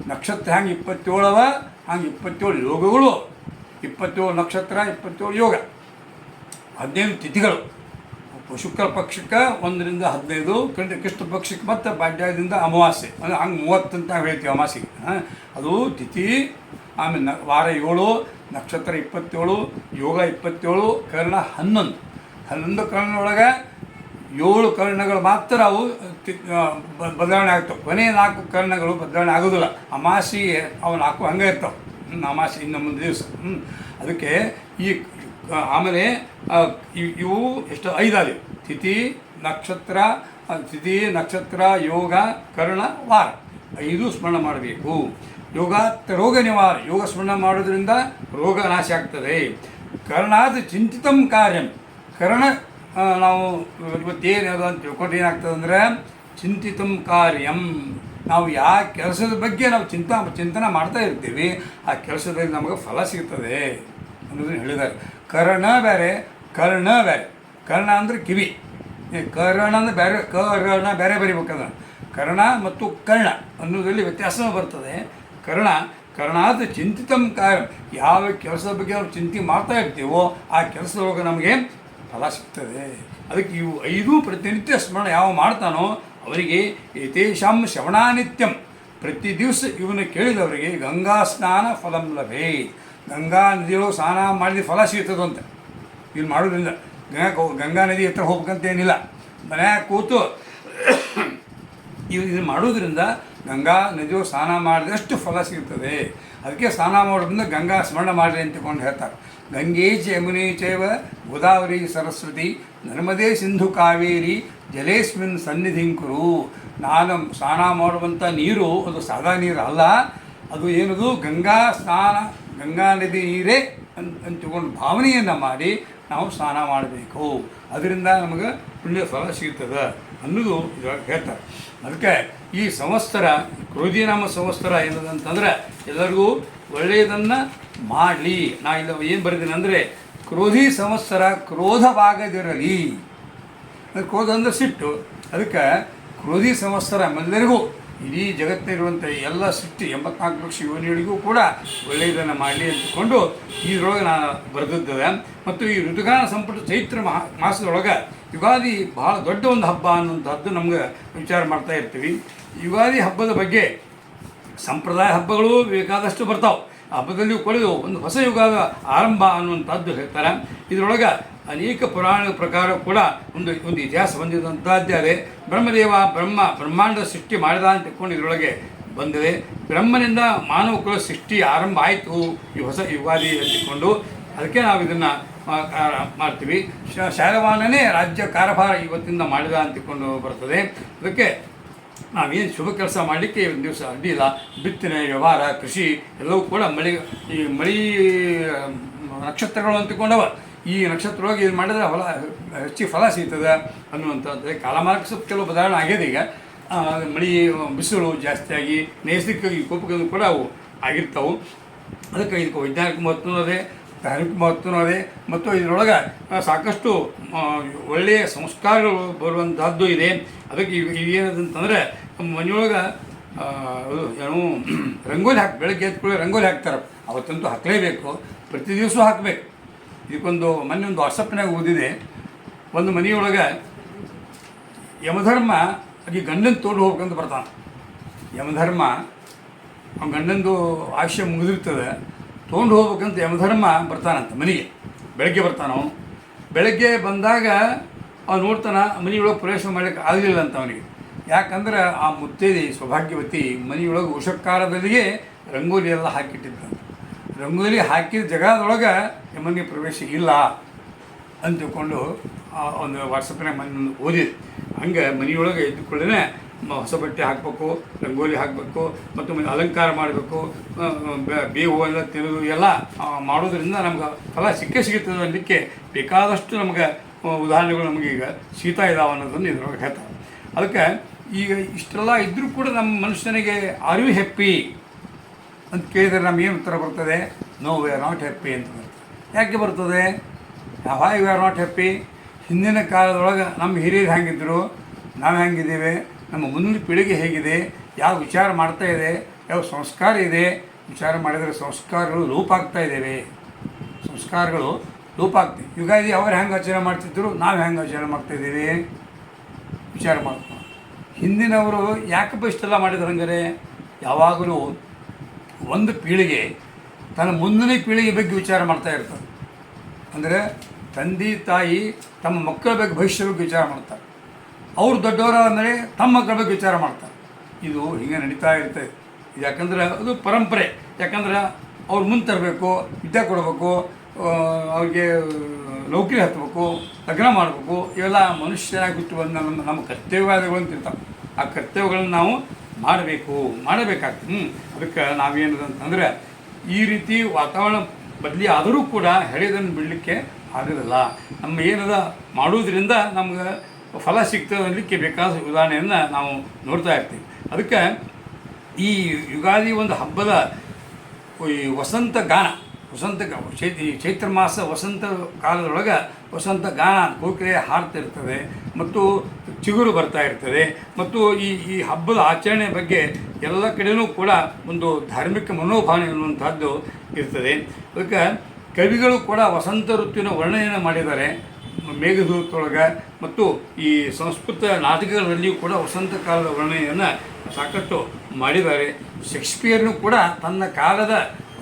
ನಕ್ಷತ್ರ ಹಂಗೆ ಇಪ್ಪತ್ತೇಳವ? ಹಂಗೆ ಇಪ್ಪತ್ತೇಳು ಯೋಗಗಳು? ಇಪ್ಪತ್ತೇಳು ನಕ್ಷತ್ರ, ಇಪ್ಪತ್ತೇಳು ಯೋಗ. ಹದಿನೈದು ತಿಥಿಗಳು. ಶುಕ್ಲ ಪಕ್ಷಕ್ಕೆ ಒಂದರಿಂದ ಹದಿನೈದು, ಕೃಷ್ಣ ಕೃಷ್ಣ ಪಕ್ಷಕ್ಕೆ ಮತ್ತು ಪಾಡ್ಯದಿಂದ ಅಮಾವಾಸ್ಯೆ. ಅಂದರೆ ಹಂಗೆ ಮೂವತ್ತು ಅಂತ ಹೇಳ್ತೀವಿ ಹಾಂ, ಅದು ತಿಥಿ, ಆಮೇಲೆ ನ, ವಾರ ಏಳು, ನಕ್ಷತ್ರ ಇಪ್ಪತ್ತೇಳು, ಯೋಗ ಇಪ್ಪತ್ತೇಳು, ಕರ್ಣ ಹನ್ನೊಂದು. ಹನ್ನೊಂದು ಕರ್ಣದೊಳಗೆ ಏಳು ಕರ್ಣಗಳು ಮಾತ್ರ ಅವು ಬದಲಾವಣೆ ಆಗ್ತವೆ. ಕೊನೆಯ ನಾಲ್ಕು ಕರ್ಣಗಳು ಬದಲಾವಣೆ ಆಗೋದಿಲ್ಲ. ಅಮಾಸಿ ಅವು ನಾಲ್ಕು ಹಂಗೆ ಇರ್ತವೆ. ಅಮಾಸಿ ಅಮಾಸೆ ಇನ್ನು ಮುಂದೆ ದಿವಸ. ಅದಕ್ಕೆ ಈ ಆಮೇಲೆ ಇವು ಎಷ್ಟು ಐದಾವೆ ತಿಥಿ, ನಕ್ಷತ್ರ ತಿಥಿ, ನಕ್ಷತ್ರ, ಯೋಗ, ಕರ್ಣ, ವಾರ. ಐದು ಸ್ಮರಣ ಮಾಡಬೇಕು. ಯೋಗ ರೋಗ ನಿವಾರ. ಯೋಗ ಸ್ಮರಣ ಮಾಡೋದ್ರಿಂದ ರೋಗ ನಾಶ ಆಗ್ತದೆ. ಕರ್ಣಾದ ಚಿಂತಿತಂ ಕಾರ್ಯಂ. ಕರ್ಣ ನಾವು ಇವತ್ತೇನು ಅದು ಅಂತ ತಿಳ್ಕೊಂಡು ಏನಾಗ್ತದೆ ಅಂದರೆ ಚಿಂತಿತಂ ಕಾರ್ಯಂ. ನಾವು ಯಾವ ಕೆಲಸದ ಬಗ್ಗೆ ನಾವು ಚಿಂತ, ಚಿಂತನೆ ಮಾಡ್ತಾ ಇರ್ತೀವಿ. ಆ ಕೆಲಸದಲ್ಲಿ ನಮಗೆ ಫಲ ಸಿಗ್ತದೆ ಅನ್ನೋದನ್ನು ಹೇಳಿದ್ದಾರೆ. ಕರ್ಣ ಬೇರೆ ಕರ್ಣ ಬೇರೆ ಕರ್ಣ ಅಂದ್ರೆ ಕಿವಿ. ಕರ್ಣ ಅಂದ್ರೆ ಬೇರೆ ಕರ್ಣ ಬೇರೆ ಬರಿಬೇಕದ. ಕರ್ಣ ಮತ್ತು ಕರ್ಣ ಅನ್ನೋದರಲ್ಲಿ ವ್ಯತ್ಯಾಸ ಬರ್ತದೆ. ಕರ್ಣ ಕರ್ಣಾದ ಚಿಂತಿತಂ ಕಾರ್ಯ ಯಾವ ಕೆಲಸದ ಬಗ್ಗೆ ನಾವು ಚಿಂತೆ ಮಾಡ್ತಾ ಇರ್ತೀವೋ ಆ ಕೆಲಸದೊಳಗೆ ನಮಗೆ ಫಲ ಸಿಗ್ತದೆ. ಅದಕ್ಕೆ ಇವು ಐದು ಪ್ರತಿನಿತ್ಯ ಸ್ಮರಣ ಯಾವ ಮಾಡ್ತಾನೋ ಅವರಿಗೆ ಯಥೇಶಾಂ ಶ್ರವಣಾನಿತ್ಯಂ. ಪ್ರತಿ ದಿವಸ ಇವನು ಕೇಳಿದವರಿಗೆ ಗಂಗಾ ಸ್ನಾನ ಫಲಂ ಲಭೇ ಗಂಗಾ ನದಿಯೊಳಗೆ ಸ್ನಾನ ಮಾಡಿದ ಫಲ ಸಿಗ್ತದಂತೆ ಇಲ್ಲಿ ಮಾಡೋದ್ರಿಂದ ಗಂಗಾ ಗಂಗಾ ನದಿ ಹತ್ರ ಹೋಗ್ಬೇಕಂತೇನಿಲ್ಲ ಮನ್ಯಾಗ ಕೂತು ಇದು ಇದನ್ನು ಮಾಡೋದ್ರಿಂದ ಗಂಗಾ ನದಿಯು ಸ್ನಾನ ಮಾಡಿದಷ್ಟು ಫಲ ಸಿಗ್ತದೆ. ಅದಕ್ಕೆ ಸ್ನಾನ ಮಾಡೋದ್ರಿಂದ ಗಂಗಾ ಸ್ಮರಣ ಮಾಡಿರಿ ಅಂತಕೊಂಡು ಹೇಳ್ತಾರೆ. ಗಂಗೆ ಚ ಯಮುನೆ ಚೈವ ಗೋದಾವರಿ ಸರಸ್ವತಿ ನರ್ಮದೇ ಸಿಂಧು ಕಾವೇರಿ ಜಲೇಸ್ಮಿನ್ ಸನ್ನಿಧಿಂಕುರು ನಾನು ಸ್ನಾನ ಮಾಡುವಂಥ ನೀರು ಅದು ಸಾದಾ ನೀರು ಅಲ್ಲ ಅದು ಏನದು? ಗಂಗಾ ಸ್ನಾನ ಗಂಗಾ ನದಿ ನೀರೇ ಅಂತ ಅಂತಕೊಂಡು ಭಾವನೆಯನ್ನು ಮಾಡಿ ನಾವು ಸ್ನಾನ ಮಾಡಬೇಕು. ಅದರಿಂದ ನಮಗೆ ಪುಣ್ಯ ಫಲ ಸಿಗ್ತದೆ ಅನ್ನೋದು ಇದ್ರೊಳಗೆ ಹೇಳ್ತಾರೆ. ಅದಕ್ಕೆ ಈ ಸಂವತ್ಸರ, ಕ್ರೋಧಿನಾಮ ಸಂವತ್ಸರ ಏನದಂತಂದ್ರೆ ಎಲ್ಲರಿಗೂ ಒಳ್ಳೆಯದನ್ನು ಮಾಡಲಿ. ನಾ ಇಲ್ಲ ಏನು ಬರೆದೀನಿ ಅಂದರೆ, ಕ್ರೋಧಿ ಸಂವತ್ಸರ ಕ್ರೋಧವಾಗದಿರಲಿ. ಕ್ರೋಧ ಅಂದ್ರೆ ಸಿಟ್ಟು. ಅದಕ್ಕೆ ಕ್ರೋಧಿ ಸಂವತ್ಸರ ಎಲ್ಲರಿಗೂ ಇಡೀ ಜಗತ್ತಿರುವಂಥ ಎಲ್ಲ ಸೃಷ್ಟಿ ಎಂಬತ್ನಾಲ್ಕು ಲಕ್ಷ ಯುವನಿಗಳಿಗೂ ಕೂಡ ಒಳ್ಳೆಯದನ್ನು ಮಾಡಲಿ ಅಂತಕೊಂಡು ಇದರೊಳಗೆ ನಾನು ಬರೆದಿದ್ದೇವೆ. ಮತ್ತು ಈ ಋತುಗಾನ ಸಂಪುಟ ಚೈತ್ರ ಮಹಾ, ಮಾಸದೊಳಗೆ ಯುಗಾದಿ ಬಹಳ ದೊಡ್ಡ ಒಂದು ಹಬ್ಬ ಅನ್ನುವಂಥದ್ದು ನಮ್ಗೆ ವಿಚಾರ ಮಾಡ್ತಾ ಇರ್ತೀವಿ. ಯುಗಾದಿ ಹಬ್ಬದ ಬಗ್ಗೆ ಸಂಪ್ರದಾಯ ಹಬ್ಬಗಳು ಬೇಕಾದಷ್ಟು ಬರ್ತಾವೆ. ಹಬ್ಬದಲ್ಲಿಯೂ ಹಬ್ಬದಲ್ಲಿ ಕೊಳೆದು ಒಂದು ಹೊಸ ಯುಗದ ಆರಂಭ ಅನ್ನುವಂಥದ್ದು ಹೇಳ್ತಾರೆ. ಇದರೊಳಗೆ ಅನೇಕ ಪುರಾಣ ಪ್ರಕಾರ ಕೂಡ ಒಂದು ಒಂದು ಇತಿಹಾಸ ಹೊಂದಿದಂಥದ್ದೇ ಅದೇ ಬ್ರಹ್ಮದೇವ ಬ್ರಹ್ಮ ಬ್ರಹ್ಮಾಂಡ ಸೃಷ್ಟಿ ಮಾಡಿದ ಅಂತ ತಿಳ್ಕೊಂಡು ಇದರೊಳಗೆ ಬಂದಿದೆ. ಬ್ರಹ್ಮನಿಂದ ಮಾನವ ಕುಲ ಸೃಷ್ಟಿ ಆರಂಭ ಆಯಿತು ಈ ಹೊಸ ಯುಗಾದಿ ಅಂತಿಕೊಂಡು ಅದಕ್ಕೆ ನಾವು ಇದನ್ನು ಮಾಡ್ತೀವಿ. ಶಾರವಾನನೇ ರಾಜ್ಯ ಕಾರಭಾರ ಇವತ್ತಿಂದ ಮಾಡಿದ ಅಂತಿಕೊಂಡು ಬರ್ತದೆ. ಅದಕ್ಕೆ ನಾವೇನು ಶುಭ ಕೆಲಸ ಮಾಡಲಿಕ್ಕೆ ಒಂದು ದಿವಸ ಅಡ್ಡಿಲ್ಲ ಬಿತ್ತನೆ ವ್ಯವಹಾರ, ಕೃಷಿ ಎಲ್ಲವೂ ಕೂಡ ಮಳೆ, ಈ ಮಳೆ ನಕ್ಷತ್ರಗಳು ಅಂತಿಕೊಂಡವ ಈ ನಕ್ಷತ್ರವಾಗಿ ಇದು ಮಾಡಿದ್ರೆ ಫಲ ಹೆಚ್ಚಿಗೆ ಫಲ ಸಿಗ್ತದೆ ಅನ್ನುವಂಥದ್ದು. ಕಾಲಮಾರ್ಕ್ಸ್ ಕೆಲವು ಬದಲಾವಣೆ ಆಗ್ಯದ ಈಗ. ಮಳಿ, ಬಿಸಿಲು ಜಾಸ್ತಿಯಾಗಿ ನೈಸರ್ಗಿಕವಾಗಿ ಕೋಪಗಳು ಕೂಡ ಅವು ಆಗಿರ್ತವೆ. ಅದಕ್ಕೆ ಇದಕ್ಕೆ ವೈಜ್ಞಾನಿಕ ಮಹತ್ವನೂ ಅದೇ, ಧಾರ್ಮಿಕ ಮಹತ್ವನೂ ಅದೇ, ಮತ್ತು ಇದರೊಳಗೆ ಸಾಕಷ್ಟು ಒಳ್ಳೆಯ ಸಂಸ್ಕಾರಗಳು ಬರುವಂತಹದ್ದು ಇದೆ. ಅದಕ್ಕೆ ನಮ್ಮ ಮನೆಯೊಳಗೆ ಏನು ರಂಗೋಲಿ ಹಾಕಿ, ಬೆಳಗ್ಗೆ ಎದ್ದು ಕೂಡಲೇ ರಂಗೋಲಿ ಹಾಕ್ತಾರೆ. ಅವತ್ತಂತೂ ಹಾಕಲೇಬೇಕು. ಪ್ರತಿ ದಿವಸ ಹಾಕಬೇಕು. ಇದಕ್ಕೊಂದು ಮೊನ್ನೆ ಒಂದು ವಾಟ್ಸಪ್ನಾಗ ಓದಿದೆ. ಒಂದು ಮನೆಯೊಳಗೆ ಯಮಧರ್ಮ ಆಗಿ ಗಂಡನ ತೋಡು ಹೋಗ್ಬೇಕಂತ ಬರ್ತಾನೆ. ಯಮಧರ್ಮ, ಅವ್ನ ಗಂಡಂದು ಆಶಯ ಮುಗಿದಿರ್ತದೆ. ತೊಗೊಂಡು ಹೋಗ್ಬೇಕಂತ ಯಮಧರ್ಮ ಬರ್ತಾನಂತ ಮನೆಗೆ. ಬೆಳಗ್ಗೆ ಬರ್ತಾನ ಬೆಳಗ್ಗೆ ಬಂದಾಗ ಅವ್ನು ನೋಡ್ತಾನ ಮನೆಯೊಳಗೆ ಪ್ರವೇಶ ಮಾಡಲಿಕ್ಕೆ ಆಗಲಿಲ್ಲ ಅಂತ ಅವನಿಗೆ. ಯಾಕಂದ್ರೆ ಆ ಮುತ್ತೈದೆ ಸೌಭಾಗ್ಯವತಿ ಮನೆಯೊಳಗೆ ಉಷಕಾಲದಲ್ಲಿಯೇ ರಂಗೋಲಿ ಎಲ್ಲ ಹಾಕಿಟ್ಟಿದ್ದಂತ ರಂಗೋಲಿ ಹಾಕಿದ ಜಗದೊಳಗೆ ಯಮನಿಗೆ ಪ್ರವೇಶ ಇಲ್ಲ ಅಂತ ತಿಳ್ಕೊಂಡು ಆ ಒಂದು ವಾಟ್ಸಪ್ನಾಗ ಮನೆ ಓದಿದೆ ಹಂಗೆ ಮನೆಯೊಳಗೆ ಇದ್ದುಕೊಳ್ಳೇ ಹೊಸ ಬಟ್ಟೆ ಹಾಕಬೇಕು, ರಂಗೋಲಿ ಹಾಕಬೇಕು, ಮತ್ತು ಅಲಂಕಾರ ಮಾಡಬೇಕು ಬೇವು ಎಲ್ಲ ತಿರುಗು ಎಲ್ಲ ಮಾಡೋದರಿಂದ ನಮ್ಗೆ ಫಲ ಸಿಕ್ಕೇ ಸಿಗುತ್ತದೆ ಅನ್ನಲಿಕ್ಕೆ ಬೇಕಾದಷ್ಟು ನಮ್ಗೆ ಉದಾಹರಣೆಗಳು ನಮಗೆ ಈಗ ಶೀತ ಇದಾವೆ ಅನ್ನೋದನ್ನು ಇದ್ರೊಳಗೆ ಹೇಳ್ತಾರೆ. ಅದಕ್ಕೆ ಈಗ ಇಷ್ಟೆಲ್ಲ ಇದ್ದರೂ ಕೂಡ ನಮ್ಮ ಮನುಷ್ಯನಿಗೆ ಆರ್ ಹೆಪ್ಪಿ. ಅಂತ ಕೇಳಿದರೆ ನಮ್ಗೆ ಏನು ಉತ್ತರ ಬರ್ತದೆ? No we are not happy ಅಂತ ಬರ್ತದೆ. ಯಾಕೆ ಬರ್ತದೆ? Why we are not happy ಹಿಂದಿನ ಕಾಲದೊಳಗೆ ನಮ್ಮ ಹಿರಿಯರು ಹೇಗಿದ್ದರು ನಾವು ಹೆಂಗಿದ್ದೀವಿ? ನಮ್ಮ ಮುಂದಿನ ಪೀಳಿಗೆ ಹೇಗಿದೆ? ಯಾವ ವಿಚಾರ ಮಾಡ್ತಾ ಇದೆ? ಯಾವ ಸಂಸ್ಕಾರ ಇದೆ? ವಿಚಾರ ಮಾಡಿದರೆ ಸಂಸ್ಕಾರಗಳು ಲೋಪ ಆಗ್ತಾ ಇದ್ದೇವೆ. ಸಂಸ್ಕಾರಗಳು ಲೋಪ ಆಗ್ತವೆ ಯುಗಾದಿ ಅವರು ಹೆಂಗೆ ಆಚರಣೆ ಮಾಡ್ತಿದ್ರು? ನಾವು ಹೆಂಗೆ ಆಚರಣೆ ಮಾಡ್ತಾ ಇದ್ದೀವಿ? ವಿಚಾರ ಮಾಡ್ತೀವಿ ಹಿಂದಿನವರು ಯಾಕಪ್ಪ ಇಷ್ಟೆಲ್ಲ ಮಾಡಿದ್ರು ಹಂಗಾರೆ? ಯಾವಾಗಲೂ ಒಂದು ಪೀಳಿಗೆ ತನ್ನ ಮುಂದಿನ ಪೀಳಿಗೆ ಬಗ್ಗೆ ವಿಚಾರ ಮಾಡ್ತಾ ಇರ್ತಾರೆ ಅಂದರೆ ತಂದೆ, ತಾಯಿ ತಮ್ಮ ಮಕ್ಕಳ ಬಗ್ಗೆ ಭವಿಷ್ಯ ಬಗ್ಗೆ ವಿಚಾರ ಮಾಡ್ತಾರೆ. ಅವ್ರು ದೊಡ್ಡವರಾದಮೇಲೆ ತಮ್ಮ ಮಕ್ಕಳ ಬಗ್ಗೆ ವಿಚಾರ ಮಾಡ್ತಾರೆ. ಇದು ಹೀಗೆ ನಡೀತಾ ಇರುತ್ತೆ. ಯಾಕಂದ್ರೆ ಅದು ಪರಂಪರೆ. ಯಾಕಂದ್ರೆ ಅವ್ರು ಮುಂದೆ ತರಬೇಕು, ವಿದ್ಯೆ ಕೊಡಬೇಕು ಅವ್ರಿಗೆ ನೌಕರಿ ಹತ್ತಬೇಕು, ಲಗ್ನ ಮಾಡಬೇಕು, ಇವೆಲ್ಲ ಮನುಷ್ಯನಾಗಿ ಬಿಟ್ಟು ಬಂದ ನಮ್ಮ ನಮ್ಮ ಇರ್ತಾವೆ ಆ ಕರ್ತವ್ಯಗಳನ್ನು ನಾವು ಮಾಡಬೇಕು, ಮಾಡಬೇಕಾಗ್ತದೆ. ಹ್ಞೂ ಅದಕ್ಕೆ ನಾವೇನು ಅಂತಂದರೆ, ಈ ರೀತಿ ವಾತಾವರಣ ಬದಲಿ ಆದರೂ ಕೂಡ ಹಳೆಯದನ್ನು ಬಿಡಲಿಕ್ಕೆ ಆಗೋದಿಲ್ಲ. ನಮ್ಮ ಏನದ ಮಾಡೋದ್ರಿಂದ ನಮ್ಗೆ ಫಲ ಸಿಗ್ತದೆ ಅನ್ನಲಿಕ್ಕೆ ಬೇಕಾದ ಉದಾಹರಣೆಯನ್ನು ನಾವು ನೋಡ್ತಾ ಇರ್ತೀವಿ. ಅದಕ್ಕೆ ಈ ಯುಗಾದಿ ಒಂದು ಹಬ್ಬದ ಈ ವಸಂತ ಗಾನ ವಸಂತ ಚೈತ್ರ ಮಾಸ ವಸಂತ ಕಾಲದೊಳಗೆ ವಸಂತ ಗಾನ ಕೋಕಿಲೆ ಹಾರ್ತಿರ್ತದೆ ಮತ್ತು ಚಿಗುರು ಬರ್ತಾ ಇರ್ತದೆ. ಮತ್ತು ಈ ಈ ಹಬ್ಬದ ಆಚರಣೆ ಬಗ್ಗೆ ಎಲ್ಲ ಕಡೆಯೂ ಕೂಡ ಒಂದು ಧಾರ್ಮಿಕ ಮನೋಭಾವನೆ ಅನ್ನುವಂಥದ್ದು ಇರ್ತದೆ. ಅದಕ್ಕೆ ಕವಿಗಳು ಕೂಡ ವಸಂತ ಋತುವಿನ ವರ್ಣನೆಯನ್ನು ಮಾಡಿದ್ದಾರೆ. ಮೇಘದೂತೊಳಗೆ ಮತ್ತು ಈ ಸಂಸ್ಕೃತ ನಾಟಕಗಳಲ್ಲಿಯೂ ಕೂಡ ವಸಂತ ಕಾಲದ ವರ್ಣನೆಯನ್ನು ಸಾಕಷ್ಟು ಮಾಡಿದ್ದಾರೆ. ಶೇಕ್ಸ್ಪಿಯರ್ನು ಕೂಡ ತನ್ನ ಕಾಲದ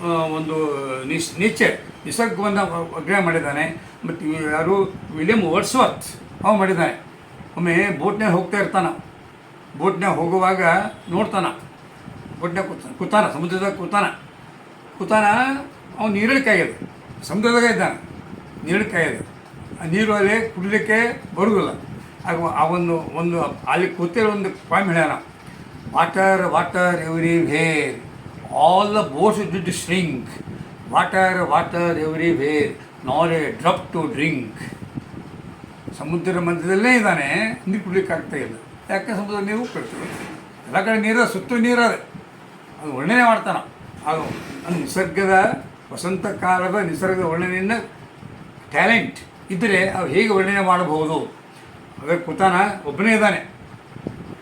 ಒಂದು ನಿಶ್, ನೀಚೆ, ನಿಸರ್ಗವನ್ನು ಅಗ್ರಹ ಮಾಡಿದ್ದಾನೆ. ಮತ್ತು ಯಾರು, ವಿಲಿಯಂ ವರ್ಡ್ಸ್ವರ್ತ್ ಅವ ಮಾಡಿದ್ದಾನೆ. ಒಮ್ಮೆ ಬೋಟ್ನಾಗ ಹೋಗ್ತಾ ಇರ್ತಾನೆ. ಬೋಟ್ನಾಗ ಹೋಗುವಾಗ ನೋಡ್ತಾನೆ. ಬೋಟ್ನಾಗ ಕೂತ, ಕೂತಾನ, ಸಮುದ್ರದಾಗ ಕೂತಾನ. ಕೂತಾನ, ಅವ್ನು ನೀರಲ್ಲಿ ಕಾಯೋದು. ಸಮುದ್ರದಾಗ ಇದ್ದಾನೆ. ನೀರಲ್ಲಿ ಕಾಯೋದು. ಆ ನೀರು ಅಲ್ಲಿ ಕುಡಿಲಿಕ್ಕೆ ಬರುವುದಿಲ್ಲ ಆಗ ಆ ಒಂದು ಒಂದು ಅಲ್ಲಿ ಕೂತಿರೋ ಒಂದು point ಹೇಳ್ಯಾನ, water water, everywhere. The boats did shrink water water everywhere not a drop to drink ಸಮುದ್ರ ಮಧ್ಯದಲ್ಲೇ ಇದ್ದಾನೆ, ನೀರು ಕುಡ್ಲಿಕ್ಕೆ ಆಗ್ತಾ ಇಲ್ಲ. ಯಾಕೆ ಸಮುದ್ರ ನೀರು ಕೊಡ್ತೀವಿ ಎಲ್ಲ ಕಡೆ ನೀರು, ಸುತ್ತ ನೀರದೆ ಅದು. ವರ್ಣನೆ ಮಾಡ್ತಾನೆ. ಅದು ನಿಸರ್ಗದ ವಸಂತ ಕಾಲದ ನಿಸರ್ಗದ ವರ್ಣನೆಯನ್ನು ಟ್ಯಾಲೆಂಟ್ ಇದ್ದರೆ ಅವ್ರು ಹೇಗೆ ವರ್ಣನೆ ಮಾಡಬಹುದು? ಅದಕ್ಕೆ ಕೂತಾನ ಒಬ್ಬನೇ ಇದ್ದಾನೆ.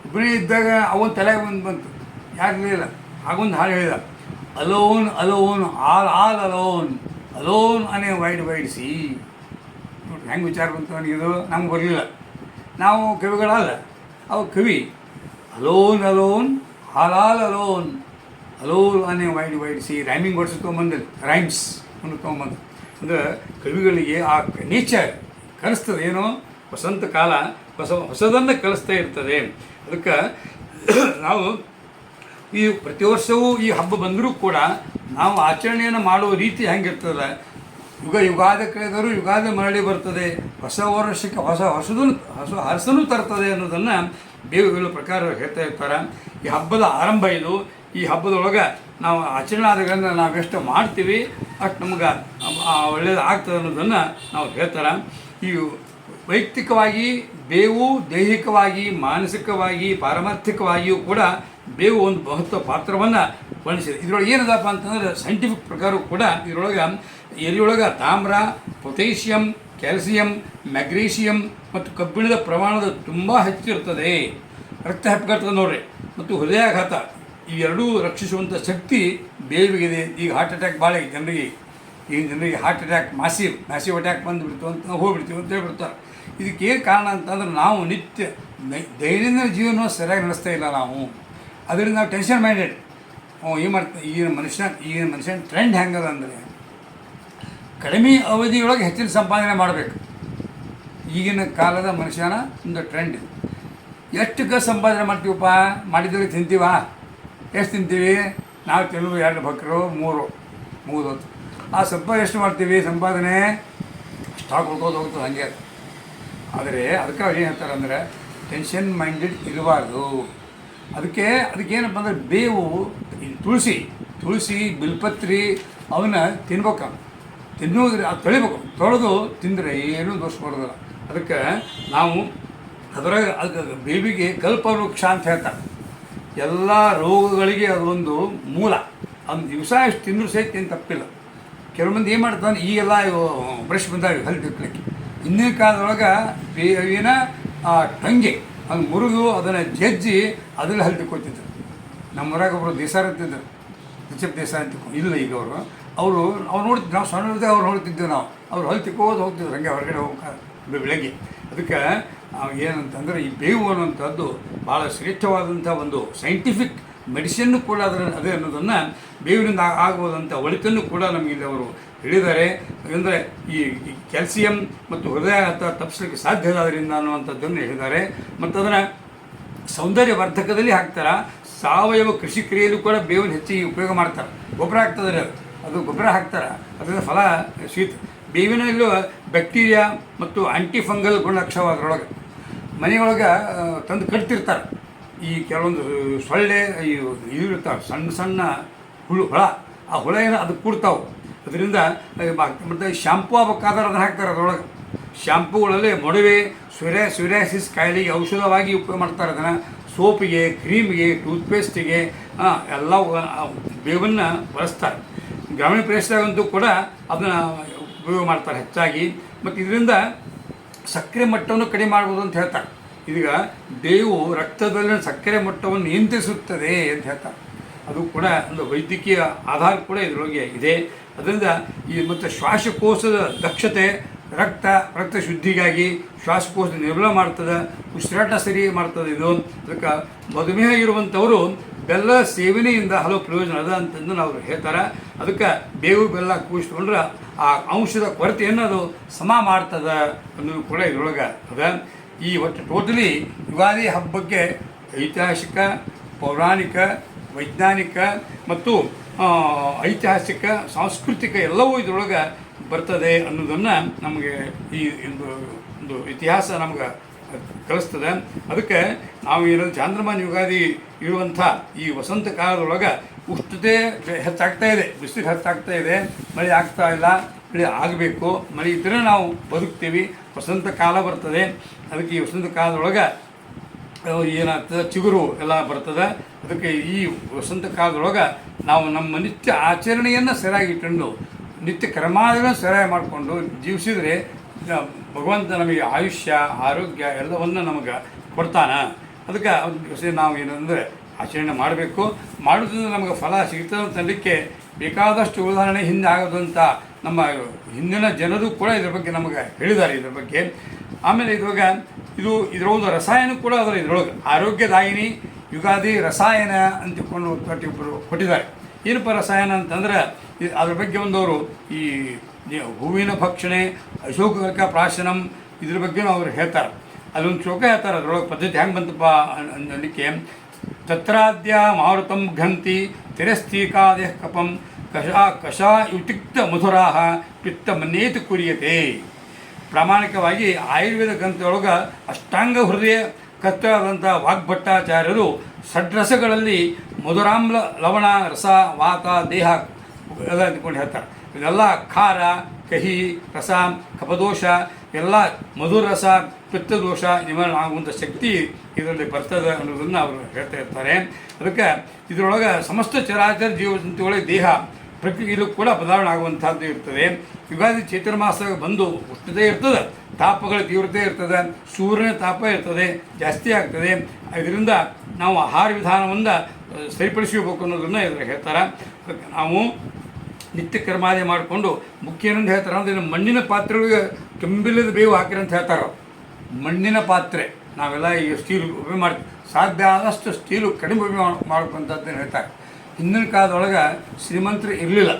ಒಬ್ಬನೇ ಇದ್ದಾಗ ಅವನ ತಲೆಗೆ ಬಂದು ಬಂತು. ಯಾರಿರಲಿಲ್ಲ ಆಗೊಂದು ಹಾಡು ಹೇಳಿದ. Alone alone, all all alone alone on a wide wide sea. ನೋಡಿ, ಹೆಂಗೆ ವಿಚಾರ ಬಂತು ಇದು? ನಮ್ಗೆ ಬರಲಿಲ್ಲ. ನಾವು ಕವಿಗಳಲ್ಲ, ಅವು ಕವಿ. Alone alone, all all alone alone on a wide wide sea. Rhyming words ತೊಗೊಂಬಂದಿಲ್ಲ rhymes ಅನ್ನು ತೊಗೊಂಬಂದು. ಅಂದರೆ ಕವಿಗಳಿಗೆ ಆ ನೇಚರ್ ಕಲಿಸ್ತದೆ ಏನೋ, ವಸಂತ ಕಾಲ, ಹೊಸ, ಹೊಸದನ್ನು ಕಲಿಸ್ತಾ ಇರ್ತದೆ. ಅದಕ್ಕೆ ನಾವು ಈ ಪ್ರತಿ ವರ್ಷವೂ ಈ ಹಬ್ಬ ಬಂದರೂ ಕೂಡ ನಾವು ಆಚರಣೆಯನ್ನು ಮಾಡುವ ರೀತಿ ಹೆಂಗಿರ್ತದ? ಯುಗ ಯುಗಾದ ಕಳೆದರೂ ಯುಗಾದಿ ಮರಳಿ ಬರ್ತದೆ. ಹೊಸ ವರ್ಷಕ್ಕೆ ಹೊಸ ಹೊಸದನ್ನು ಹೊಸ ಹರಸನು ತರ್ತದೆ ಅನ್ನೋದನ್ನು ಬೇವು ಹೇಳೋ ಪ್ರಕಾರ ಹೇಳ್ತಾ ಇರ್ತಾರೆ. ಈ ಹಬ್ಬದ ಆರಂಭ ಇದು. ಈ ಹಬ್ಬದೊಳಗೆ ನಾವು ಆಚರಣೆ ನಾವು ಎಷ್ಟು ಮಾಡ್ತೀವಿ, ಅಷ್ಟು ನಮ್ಗೆ ಒಳ್ಳೇದು ಆಗ್ತದೆ ಅನ್ನೋದನ್ನು ನಾವು ಹೇಳ್ತಾರೆ. ಈ ವೈಯಕ್ತಿಕವಾಗಿ ಬೇವು ದೈಹಿಕವಾಗಿ, ಮಾನಸಿಕವಾಗಿ, ಪಾರಮಾರ್ಥಿಕವಾಗಿಯೂ ಕೂಡ ಬೇವು ಒಂದು ಮಹತ್ವ ಪಾತ್ರವನ್ನು ವರ್ಣಿಸಿದೆ. ಇದರೊಳಗೆ ಏನದಪ್ಪ ಅಂತಂದ್ರೆ ಸೈಂಟಿಫಿಕ್ ಪ್ರಕಾರ ಕೂಡ ಇದರೊಳಗೆ ಎಲೆಯೊಳಗೆ ತಾಮ್ರ, ಪೊಟ್ಯಾಷಿಯಂ, ಕ್ಯಾಲ್ಸಿಯಂ ಮ್ಯಾಗ್ನೀಷಿಯಂ ಮತ್ತು ಕಬ್ಬಿಣದ ಪ್ರಮಾಣದ ತುಂಬ ಹೆಚ್ಚಿರ್ತದೆ ರಕ್ತ ಹೆಪ್ಪುಗಟ್ಟದ ನೋಡ್ರಿ. ಮತ್ತು ಹೃದಯಾಘಾತ ಇವೆರಡೂ ರಕ್ಷಿಸುವಂಥ ಶಕ್ತಿ ಬೇವಿಗಿದೆ ಈಗ ಹಾರ್ಟ್ ಅಟ್ಯಾಕ್ ಭಾಳ ಈಗ ಜನರಿಗೆ. ಈಗ ಜನರಿಗೆ heart attack massive massive attack ಬಂದುಬಿಡ್ತು ಅಂತ ಹೋಗ್ಬಿಡ್ತೀವಿ ಅಂತ ಹೇಳ್ಬಿಡ್ತಾರೆ. ಇದಕ್ಕೆ ಏನು ಕಾರಣ ಅಂತಂದ್ರೆ ನಾವು ನಿತ್ಯ ದೈನಂದಿನ ಜೀವನ ಸರಿಯಾಗಿ ನಡೆಸ್ತಾ ಇಲ್ಲ ನಾವು. ಅದರಿಂದ ನಾವು ಟೆನ್ಷನ್ ಮೈಂಡೆಡ್ ಈ ಮಾಡ್ತಾ ಈಗಿನ ಮನುಷ್ಯ ಈಗಿನ ಮನುಷ್ಯನ ಟ್ರೆಂಡ್ ಹೆಂಗದ ಅಂದರೆ ಕಡಿಮೆ ಅವಧಿಯೊಳಗೆ ಹೆಚ್ಚಿನ ಸಂಪಾದನೆ ಮಾಡಬೇಕು. ಈಗಿನ ಕಾಲದ ಮನುಷ್ಯನ ಒಂದು ಟ್ರೆಂಡ್ ಎಷ್ಟು ಸಂಪಾದನೆ ಮಾಡ್ತೀವಪ್ಪ? ಮಾಡಿದ್ರೆ ತಿಂತೀವ? ಎಷ್ಟು ತಿಂತೀವಿ? ನಾವು ತಿನ್ನೋದು ಎರಡು ಬಕ್ರು, ಮೂರು ಮೂರು ಹೊತ್ತು. ಆ ಸ್ವಲ್ಪ ಎಷ್ಟು ಮಾಡ್ತೀವಿ ಸಂಪಾದನೆ? ಸ್ಟಾಕ್ ಉಳ್ಕೋದು ಹೋಗ್ತದೆ ಹಂಗೆ. ಆದರೆ ಅದಕ್ಕೆ ಅವ್ರು ಏನು ಹೇಳ್ತಾರೆ ಅಂದರೆ ಟೆನ್ಷನ್ ಮೈಂಡೆಡ್ ಇರಬಾರ್ದು. ಅದಕ್ಕೆ ಅದಕ್ಕೇನಪ್ಪ ಅಂದರೆ ಬೇವು ತುಳಸಿ ತುಳಸಿ, ಬಿಲ್ಪತ್ರಿ, ಅವನ್ನ ತಿನ್ಬೇಕು ತಿನ್ನೋದ್ರೆ, ಅದು ತೊಳಿಬೇಕು. ತೊಳೆದು ತಿಂದರೆ ಏನೂ ದೋಷ ಮಾಡೋದಿಲ್ಲ ಅದಕ್ಕೆ ನಾವು ಅದರಾಗ ಅದಕ್ಕೆ ಬೇವಿಗೆ ಕಲ್ಪವೃಕ್ಷ ಅಂತ ಹೇಳ್ತಾರೆ. ಎಲ್ಲ ರೋಗಗಳಿಗೆ ಅದೊಂದು ಮೂಲ. ಒಂದು ದಿವಸ ಎಷ್ಟು ತಿಂದರೂ ಸಹಿತ ಏನು ತಪ್ಪಿಲ್ಲ. ಕೆಲವು ಮಂದಿ ಏನು ಮಾಡ್ತಾನೆ ಈ ಎಲ್ಲ ಬ್ರಷ್ ಬಂದಾವೆ, ಹಲ್ಲು ತಿಕ್ಲಿಕ್ಕೆ. ಹಿಂದಿನ ಕಾಲದೊಳಗೆ ಬೇವಿನ, ಆ, ಟಂಗೆ. ಅದು ಮುರಿದು ಅದನ್ನು ಜಜ್ಜಿ ಅದರಲ್ಲಿ ಹಲ್ದಿಕ್ಕೋತಿದ್ರು ನಮ್ಮ ಊರಾಗ ಒಬ್ಬರು ದೇಸಾರ ಅಂತಿದ್ದರು ರಿಚಪ್ ದೇಸಾಯಿ ಅಂತ ಇಲ್ಲ ಈಗ ಅವರು. ಅವರು, ಅವ್ರು ನೋಡ್ತಿದ್ದು ನಾವು ಸಣ್ಣ ಅವ್ರು ನೋಡ್ತಿದ್ದೆವು ನಾವು. ಅವ್ರು ಹೊಲ್ ಹೋಗ್ತಿದ್ರು. ಹಂಗೆ ಹೊರಗಡೆ ಹೋಗ್ತಾರೆ ಬೆಳಗ್ಗೆ. ಅದಕ್ಕೆ ಏನಂತಂದರೆ ಈ ಬೇವು ಅನ್ನುವಂಥದ್ದು ಭಾಳ ಶ್ರೇಷ್ಠವಾದಂಥ ಒಂದು ಸೈಂಟಿಫಿಕ್ ಮೆಡಿಸಿನ್ನು ಕೂಡ ಅದರ ಅದೇ ಅನ್ನೋದನ್ನು ಬೇವಿನಿಂದ ಆಗುವುದಂಥ ಒಳಿತನ್ನು ಕೂಡ ನಮಗಿಲ್ಲಿ ಅವರು ಹೇಳಿದ್ದಾರೆ ಅಂದರೆ ಈ ಕ್ಯಾಲ್ಸಿಯಂ ಮತ್ತು ಹೃದಯಾಘಾತ ತಪ್ಪಿಸಲಿಕ್ಕೆ ಸಾಧ್ಯ ಅದರಿಂದ ಅನ್ನುವಂಥದ್ದನ್ನು ಹೇಳಿದ್ದಾರೆ. ಮತ್ತು ಅದನ್ನು ಸೌಂದರ್ಯವರ್ಧಕದಲ್ಲಿ ಹಾಕ್ತಾರೆ? ಸಾವಯವ ಕೃಷಿ ಕ್ರಿಯೆಯಲ್ಲೂ ಕೂಡ ಬೇವಿನ ಹೆಚ್ಚಿಗೆ ಉಪಯೋಗ ಮಾಡ್ತಾರೆ. ಗೊಬ್ಬರ ಹಾಕ್ತದ್ರೆ ಅದು. ಗೊಬ್ಬರ ಹಾಕ್ತಾರೆ? ಅದರಿಂದ ಫಲ ಶೀತ ಬೇವಿನಲ್ಲೂ ಬ್ಯಾಕ್ಟೀರಿಯಾ ಮತ್ತು ಆಂಟಿ ಫಂಗಲ್ ಗುಣಲಕ್ಷವ ಅದರೊಳಗೆ ಮನೆಯೊಳಗೆ ತಂದು ಕಟ್ತಿರ್ತಾರೆ. ಈ ಕೆಲವೊಂದು ಸೊಳ್ಳೆ ಇವು ಇರ್ತಾವೆ ಸಣ್ಣ ಸಣ್ಣ ಹುಳು, ಹುಳ, ಆ ಹುಳ ಅದು ಕೂಡ್ತಾವೆ. ಅದರಿಂದ ಮತ್ತು ಶಾಂಪೂ ಆಗ್ಬೇಕಾದ್ರೆ ಅದನ್ನು ಹಾಕ್ತಾರೆ ಅದರೊಳಗೆ. ಶಾಂಪೂಗಳಲ್ಲಿ ಮೊಡವೆ ಸೂರ್ಯ ಸುರ್ಯಾಸಿಸ್ ಕಾಯಿಲೆಗೆ ಔಷಧವಾಗಿ ಉಪಯೋಗ ಮಾಡ್ತಾರೆ ಅದನ್ನು. ಸೋಪಿಗೆ, ಕ್ರೀಮಿಗೆ, ಟೂತ್ಪೇಸ್ಟಿಗೆ ಎಲ್ಲ ಬೇವನ್ನು ಬಳಸ್ತಾರೆ. ಗ್ರಾಮೀಣ ಪ್ರದೇಶದಾಗಂತೂ ಕೂಡ ಅದನ್ನು ಉಪಯೋಗ ಮಾಡ್ತಾರೆ ಹೆಚ್ಚಾಗಿ. ಮತ್ತು ಇದರಿಂದ ಸಕ್ಕರೆ ಮಟ್ಟವನ್ನು ಕಡಿಮೆ ಮಾಡ್ಬೋದು ಅಂತ ಹೇಳ್ತಾರೆ. ಇದೀಗ, ಬೇವು ರಕ್ತದಲ್ಲಿನ ಸಕ್ಕರೆ ಮಟ್ಟವನ್ನು ನಿಯಂತ್ರಿಸುತ್ತದೆ ಅಂತ ಹೇಳ್ತಾರೆ. ಅದು ಕೂಡ ಒಂದು ವೈದ್ಯಕೀಯ ಆಧಾರ ಕೂಡ ಇದರೊಳಗೆ ಇದೆ. ಅದರಿಂದ ಈ ಮತ್ತು ಶ್ವಾಸಕೋಶದ ದಕ್ಷತೆ, ರಕ್ತ ರಕ್ತ ಶುದ್ಧಿಗಾಗಿ ಶ್ವಾಸಕೋಶ ನಿರ್ಮಲ ಮಾಡ್ತದೆ, ಉಸಿರಾಟ ಸರಿ ಮಾಡ್ತದೆ ಇದು. ಅದಕ್ಕೆ ಮಧುಮೇಹ ಇರುವಂಥವರು ಬೆಲ್ಲ ಸೇವನೆಯಿಂದ ಹಲವು ಪ್ರಯೋಜನ ಅದ ಅಂತಂದು ನಾವು ಹೇಳ್ತಾರೆ. ಅದಕ್ಕೆ ಬೇವು ಬೆಲ್ಲ ಕೂಡಿಸ್ಕೊಂಡ್ರೆ ಆ ಅಂಶದ ಕೊರತೆಯನ್ನು ಅದು ಸಮ ಮಾಡ್ತದೆ ಅನ್ನೋದು ಕೂಡ ಇದರೊಳಗೆ ಅದ. ಈ ಒಟ್ಟು ಟೋಟಲಿ ಯುಗಾದಿ ಹಬ್ಬಕ್ಕೆ ಐತಿಹಾಸಿಕ, ಪೌರಾಣಿಕ ವೈಜ್ಞಾನಿಕ ಮತ್ತು ಐತಿಹಾಸಿಕ, ಸಾಂಸ್ಕೃತಿಕ ಎಲ್ಲವೂ ಇದರೊಳಗೆ ಬರ್ತದೆ ಅನ್ನೋದನ್ನು ನಮಗೆ ಈ ಒಂದು ಒಂದು ಇತಿಹಾಸ ನಮ್ಗೆ ಕಲಿಸ್ತದೆ. ಅದಕ್ಕೆ ನಾವು ಏನಂದ್ರೆ ಚಾಂದ್ರಮಾನ ಯುಗಾದಿ ಇರುವಂಥ ಈ ವಸಂತ ಕಾಲದೊಳಗೆ ಉಷ್ಣತೆ ಹೆಚ್ಚಾಗ್ತಾ ಇದೆ, ಬಿಸಿಲು ಹೆಚ್ಚಾಗ್ತಾ ಇದೆ, ಮಳೆ ಆಗ್ತಾ ಇಲ್ಲ, ಮಳೆ ಆಗಬೇಕು, ಮಳೆ ಇದ್ರೆ ನಾವು ಬದುಕ್ತೀವಿ, ವಸಂತ ಕಾಲ ಬರ್ತದೆ. ಅದಕ್ಕೆ ಈ ವಸಂತ ಕಾಲದೊಳಗೆ ಏನಾಗ್ತದೆ, ಚಿಗುರು ಎಲ್ಲ ಬರ್ತದೆ. ಅದಕ್ಕೆ ಈ ವಸಂತ ಕಾಲದೊಳಗೆ ನಾವು ನಮ್ಮ ನಿತ್ಯ ಆಚರಣೆಯನ್ನು ಸರಿಯಾಗಿ ಇಟ್ಕೊಂಡು ನಿತ್ಯ ಕ್ರಮಾದಿಗಳನ್ನು ಸರಿಯಾಗಿ ಮಾಡಿಕೊಂಡು ಜೀವಿಸಿದರೆ ಭಗವಂತ ನಮಗೆ ಆಯುಷ್ಯ, ಆರೋಗ್ಯ ಎಲ್ಲವನ್ನು ನಮಗೆ ಕೊಡ್ತಾನೆ. ಅದಕ್ಕೆ ದಿವಸ ನಾವು ಏನಂದರೆ ಆಚರಣೆ ಮಾಡಬೇಕು. ಮಾಡೋದ್ರಿಂದ ನಮಗೆ ಫಲ ಸಿಗ್ತದೆ ಅಂತಲಿಕ್ಕೆ ಬೇಕಾದಷ್ಟು ಉದಾಹರಣೆ ಹಿಂದೆ ಆಗೋದಂಥ ನಮ್ಮ ಹಿಂದಿನ ಜನರು ಕೂಡ ಇದ್ರ ಬಗ್ಗೆ ನಮಗೆ ಹೇಳಿದ್ದಾರೆ ಇದ್ರ ಬಗ್ಗೆ. ಆಮೇಲೆ ಇದ್ರಾಗ ಇದು ಇದರೊಂದು ರಸಾಯನ ಕೂಡ ಅದರ ಇದರೊಳಗೆ. ಆರೋಗ್ಯದಾಯಿನಿ ಯುಗಾದಿ ರಸಾಯನ ಅಂತಕೊಂಡು ಒಬ್ಬರು ಕೊಟ್ಟಿದ್ದಾರೆ. ಏನಪ್ಪ ರಸಾಯನ ಅಂತಂದರೆ ಅದ್ರ ಬಗ್ಗೆ ಒಂದವರು ಈ ಹೂವಿನ ಭಕ್ಷಣೆ ಅಶೋಕ ಪ್ರಾಶನಂ ಇದ್ರ ಬಗ್ಗೆನೂ ಅವರು ಹೇಳ್ತಾರೆ. ಅದೊಂದು ಶೋಕ ಹೇಳ್ತಾರೆ, ಅದರೊಳಗೆ ಪದ್ಧತಿ ಹೆಂಗೆ ಬಂತಪ್ಪ ಅನ್- ಅನ್ನಲಿಕ್ಕೆ. ತತ್ರಾದ್ಯ ಮಾರುತಂ ಘಂತಿ ತಿರಸ್ತೀಕಾದೇಹ ಕಪಂ ಕಷಾ ಕಷಾ ಯುತಿಕ್ತ ಮಧುರಾಹ ಪಿತ್ತ ಮನ್ನೇತು ಕುರಿಯತೆ. ಪ್ರಾಮಾಣಿಕವಾಗಿ ಆಯುರ್ವೇದ ಗ್ರಂಥದೊಳಗೆ ಅಷ್ಟಾಂಗ ಹೃದಯ ಕತ್ತರಾದಂಥ ವಾಗ್ಭಟ್ಟಾಚಾರ್ಯರು ಷಡ್ರಸಗಳಲ್ಲಿ ಮಧುರಾಮ್ಲ ಲವಣ, ರಸ, ವಾತ, ದೇಹ ಎಲ್ಲ ಅಂದ್ಕೊಂಡು ಹೇಳ್ತಾರೆ. ಇದೆಲ್ಲ ಖಾರ, ಕಹಿ, ರಸ, ಕಪದೋಷ, ಎಲ್ಲ ಮಧುರ ರಸ, ಪಿತ್ತದೋಷ ನಿವಾರಣೆ ಆಗುವಂಥ ಶಕ್ತಿ ಇದರಲ್ಲಿ ಬರ್ತದೆ ಅನ್ನೋದನ್ನು ಅವರು ಹೇಳ್ತಾ ಇರ್ತಾರೆ. ಅದಕ್ಕೆ ಇದರೊಳಗೆ ಸಮಸ್ತ ಚರಾಚರ ಜೀವಜಂತುಗಳಿಗೆ ದೇಹ, ಪ್ರಕೃತಿಯಲ್ಲೂ ಕೂಡ ಬದಲಾವಣೆ ಆಗುವಂಥದ್ದು ಇರ್ತದೆ. ಯುಗಾದಿ ಚೈತ್ರ ಮಾಸ ಬಂದು ಉಷ್ಣತೆ ಇರ್ತದೆ, ತಾಪಗಳ ತೀವ್ರತೆ ಇರ್ತದೆ, ಸೂರ್ಯನ ತಾಪ ಇರ್ತದೆ, ಜಾಸ್ತಿ ಆಗ್ತದೆ. ಇದರಿಂದ ನಾವು ಆಹಾರ ವಿಧಾನವನ್ನು ಸರಿಪಡಿಸಬೇಕು ಅನ್ನೋದನ್ನು ಇದ್ರ ಹೇಳ್ತಾರೆ. ನಾವು ನಿತ್ಯ ಕರ್ಮಾದಿ ಮಾಡಿಕೊಂಡು, ಮುಖ್ಯ ಏನಂತ ಹೇಳ್ತಾರೆ ಅಂದರೆ ಮಣ್ಣಿನ ಪಾತ್ರೆಗಳಿಗೆ ಕೆಂಬಿಲ್ಲದ ಬೇವು ಹಾಕಿರಿ ಅಂತ ಹೇಳ್ತಾರೆ. ಮಣ್ಣಿನ ಪಾತ್ರೆ, ನಾವೆಲ್ಲ ಈ ಸ್ಟೀಲ್ ಉಪಯೋಗ ಮಾಡ್ತೀವಿ. ಸಾಧ್ಯ ಆದಷ್ಟು ಸ್ಟೀಲು ಕಡಿಮೆ ಉಪಯೋಗ ಮಾಡ್ಬೇಕಂತದ್ದನ್ನು ಹೇಳ್ತಾರೆ. ಹಿಂದಿನ ಕಾಲದೊಳಗೆ ಶ್ರೀಮಂತರು ಇರಲಿಲ್ಲ.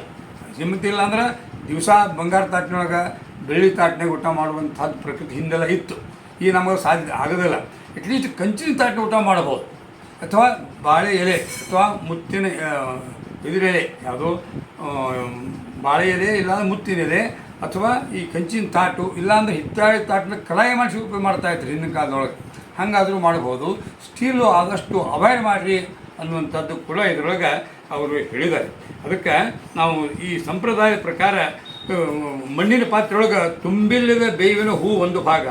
ಶ್ರೀಮಂತ ಇಲ್ಲ ಅಂದ್ರೆ ದಿವಸ ಬಂಗಾರ ತಾಟ್ನೊಳಗೆ ಬೆಳ್ಳಿ ತಾಟ್ನಾಗ ಊಟ ಮಾಡುವಂಥದ್ದು ಪ್ರಕೃತಿ ಹಿಂದೆಲ್ಲ ಇತ್ತು. ಈಗ ನಮಗೆ ಸಾಧ್ಯ ಆಗೋದಿಲ್ಲ. ಅಟ್ಲೀಸ್ಟ್ ಕಂಚಿನ ತಾಟಿನ ಊಟ ಮಾಡ್ಬೋದು ಅಥವಾ ಬಾಳೆ ಎಲೆ, ಅಥವಾ ಮುತ್ತಿನ ಎಲೆ ಯಾವುದು ಬಾಳೆ ಎಲೆ ಇಲ್ಲಾಂದ್ರೆ ಮುತ್ತಿನ ಎಲೆ, ಅಥವಾ ಈ ಕಂಚಿನ ತಾಟು, ಇಲ್ಲಾಂದ್ರೆ ಹಿತ್ತಾಳೆ ತಾಟನ್ನ ಕಲಾಯಿ ಮಾಡಿಸಿ ಉಪಯೋಗ ಮಾಡ್ತಾ ಇದ್ರು ಹಿಂದಿನ ಕಾಲದೊಳಗೆ. ಹಾಗಾದರೂ ಮಾಡ್ಬೋದು ಸ್ಟೀಲು ಆದಷ್ಟು ಅವಾಯ್ಡ್ ಮಾಡಿರಿ ಅನ್ನುವಂಥದ್ದು ಕೂಡ ಇದರೊಳಗೆ ಅವರು ಹೇಳಿದ್ದಾರೆ ಅದಕ್ಕೆ ನಾವು ಈ ಸಂಪ್ರದಾಯದ ಪ್ರಕಾರ ಮಣ್ಣಿನ ಪಾತ್ರೆಯೊಳಗೆ ತುಂಬಿಲ್ಲದ ಬೇವಿನ ಹೂ ಒಂದು ಭಾಗ,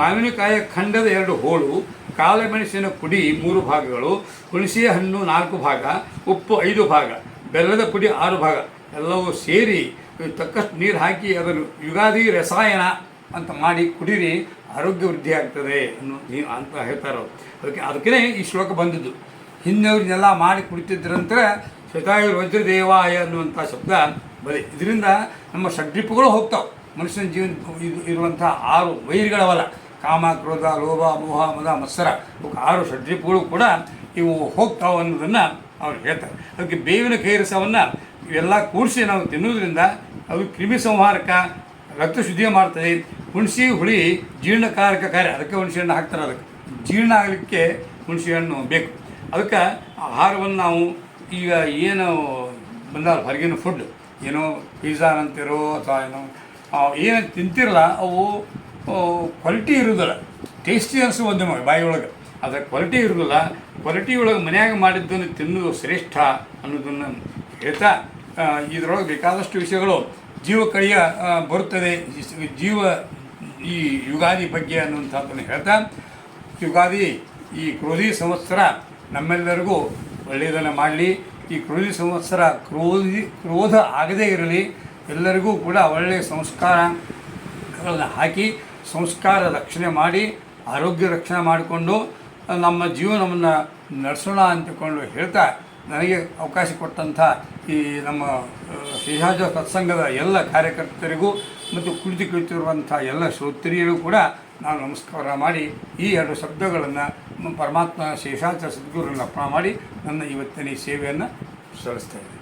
ಮಾವಿನಕಾಯ ಖಂಡದ ಎರಡು ಹೋಳು ಕಾಳುಮೆಣಸಿನ ಪುಡಿ ಮೂರು ಭಾಗಗಳು, ಹುಣಸೆ ಹಣ್ಣು ನಾಲ್ಕು ಭಾಗ, ಉಪ್ಪು ಐದು ಭಾಗ, ಬೆಲ್ಲದ ಪುಡಿ ಆರು ಭಾಗ, ಎಲ್ಲವೂ ಸೇರಿ ತಕ್ಕಷ್ಟು ನೀರು ಹಾಕಿ ಅದನ್ನು ಯುಗಾದಿ ರಸಾಯನ ಅಂತ ಮಾಡಿ ಕುಡೀರಿ, ಆರೋಗ್ಯ ವೃದ್ಧಿ ಆಗ್ತದೆ ಅನ್ನೋ ಅಂತ ಹೇಳ್ತಾರೆ. ಅದಕ್ಕೆ ಅದಕ್ಕೇ ಈ ಶ್ಲೋಕ ಬಂದಿದ್ದು ಹಿಂದಿನವ್ರನ್ನೆಲ್ಲ ಮಾಡಿ ಕುಡಿತಿದ್ರಂತೆ ಶತಾಯು ವಜ್ರದೇವಾಯ ಅನ್ನುವಂಥ ಶಬ್ದ ಬರೀ ಇದರಿಂದ ನಮ್ಮ ಷಡ್ರಿಪುಗಳು ಹೋಗ್ತಾವೆ. ಮನುಷ್ಯನ ಜೀವನ ಇದು ಇರುವಂಥ ಆರು ವೈರ್ಗಳವಲ್ಲ. ಕಾಮ, ಕ್ರೋಧ, ಲೋಭ, ಮೋಹ, ಮದ, ಮತ್ಸರ. ಆರು ಷಡ್ರಿಪುಗಳು ಕೂಡ ಇವು ಹೋಗ್ತಾವೆ ಅನ್ನೋದನ್ನು ಅವ್ರು ಹೇಳ್ತಾರೆ. ಅದಕ್ಕೆ ಬೇವಿನ ಕೈರಸವನ್ನು ಇವೆಲ್ಲ ಕೂಡಿಸಿ ನಾವು ತಿನ್ನೋದ್ರಿಂದ ಅದು ಕ್ರಿಮಿ ಸಂಹಾರಕ ರಕ್ತ ಶುದ್ಧಿ ಮಾಡ್ತದೆ. ಹುಣಸಿ, ಹುಳಿ ಜೀರ್ಣಕಾರಕ ಕಾರ್ಯ. ಅದಕ್ಕೆ ಹುಣಸೆ ಹಣ್ಣು ಹಾಕ್ತಾರೆ ಅದಕ್ಕೆ. ಜೀರ್ಣ ಆಗಲಿಕ್ಕೆ ಹುಣಸೆ ಹಣ್ಣು ಬೇಕು. ಅದಕ್ಕೆ ಆಹಾರವನ್ನು ನಾವು ಈಗ ಏನು ಬಂದಾರ ಹೊರಗಿನ ಫುಡ್ ಏನೋ ಪಿಜ್ಜಾ ಅಂತಿರೋ ಅಥವಾ ಏನೋ ಏನು ತಿಂತಿರಲ್ಲ ಅವು ಕ್ವಾಲಿಟಿ ಇರೋದಿಲ್ಲ. ಟೇಸ್ಟಿ ಅನಿಸು ಒಂದು ಬಾಯಿ ಒಳಗೆ ಅದರ ಕ್ವಾಲಿಟಿ ಇರೋದಿಲ್ಲ. ಕ್ವಾಲಿಟಿ ಒಳಗೆ ಮನ್ಯಾಗ ಮಾಡಿದ್ದನ್ನು ತಿನ್ನೋದು ಶ್ರೇಷ್ಠ ಅನ್ನೋದನ್ನು ಹೇಳ್ತಾ ಇದರೊಳಗೆ ಬೇಕಾದಷ್ಟು ವಿಷಯಗಳು ಜೀವ ಕಳಿಯ ಬರುತ್ತದೆ. ಜೀವ, ಈ ಯುಗಾದಿ ಬಗ್ಗೆ ಅನ್ನುವಂಥದ್ದನ್ನು ಹೇಳ್ತಾ, ಯುಗಾದಿ ಈ ಕ್ರೋಧಿ ಸಂವತ್ಸರ ನಮ್ಮೆಲ್ಲರಿಗೂ ಒಳ್ಳೆಯದನ್ನು ಮಾಡಲಿ. ಈ ಕ್ರೋಧಿ ಸಂವತ್ಸರ ಕ್ರೋಧಿ, ಕ್ರೋಧ ಆಗದೇ ಇರಲಿ. ಎಲ್ಲರಿಗೂ ಕೂಡ ಒಳ್ಳೆಯ ಸಂಸ್ಕಾರಗಳನ್ನು ಹಾಕಿ, ಸಂಸ್ಕಾರ ರಕ್ಷಣೆ ಮಾಡಿ, ಆರೋಗ್ಯ ರಕ್ಷಣೆ ಮಾಡಿಕೊಂಡು, ನಮ್ಮ ಜೀವನವನ್ನು ನಡೆಸೋಣ ಅಂತಕೊಂಡು ಹೇಳ್ತಾ ನನಗೆ ಅವಕಾಶ ಕೊಟ್ಟಂಥ ಈ ನಮ್ಮ ಸಿಹಾಜ ಸತ್ಸಂಗದ ಎಲ್ಲ ಕಾರ್ಯಕರ್ತರಿಗೂ ಮತ್ತು ಕುಳಿತು ಕುಳಿತಿರುವಂಥ ಎಲ್ಲ ಶ್ರೋತ್ರಿಯರು ಕೂಡ ನಾನು ನಮಸ್ಕಾರ ಮಾಡಿ ಈ ಎರಡು ಶಬ್ದಗಳನ್ನು ಪರಮಾತ್ಮ ಶೇಷಾಚ ಸದ್ಗುರುಗಳನ್ನು ಅರ್ಪಣೆ ಮಾಡಿ ನನ್ನ ಇವತ್ತಿನ ಈ ಸೇವೆಯನ್ನು ಸಲ್ಲಿಸ್ತಾ ಇದ್ದೀನಿ.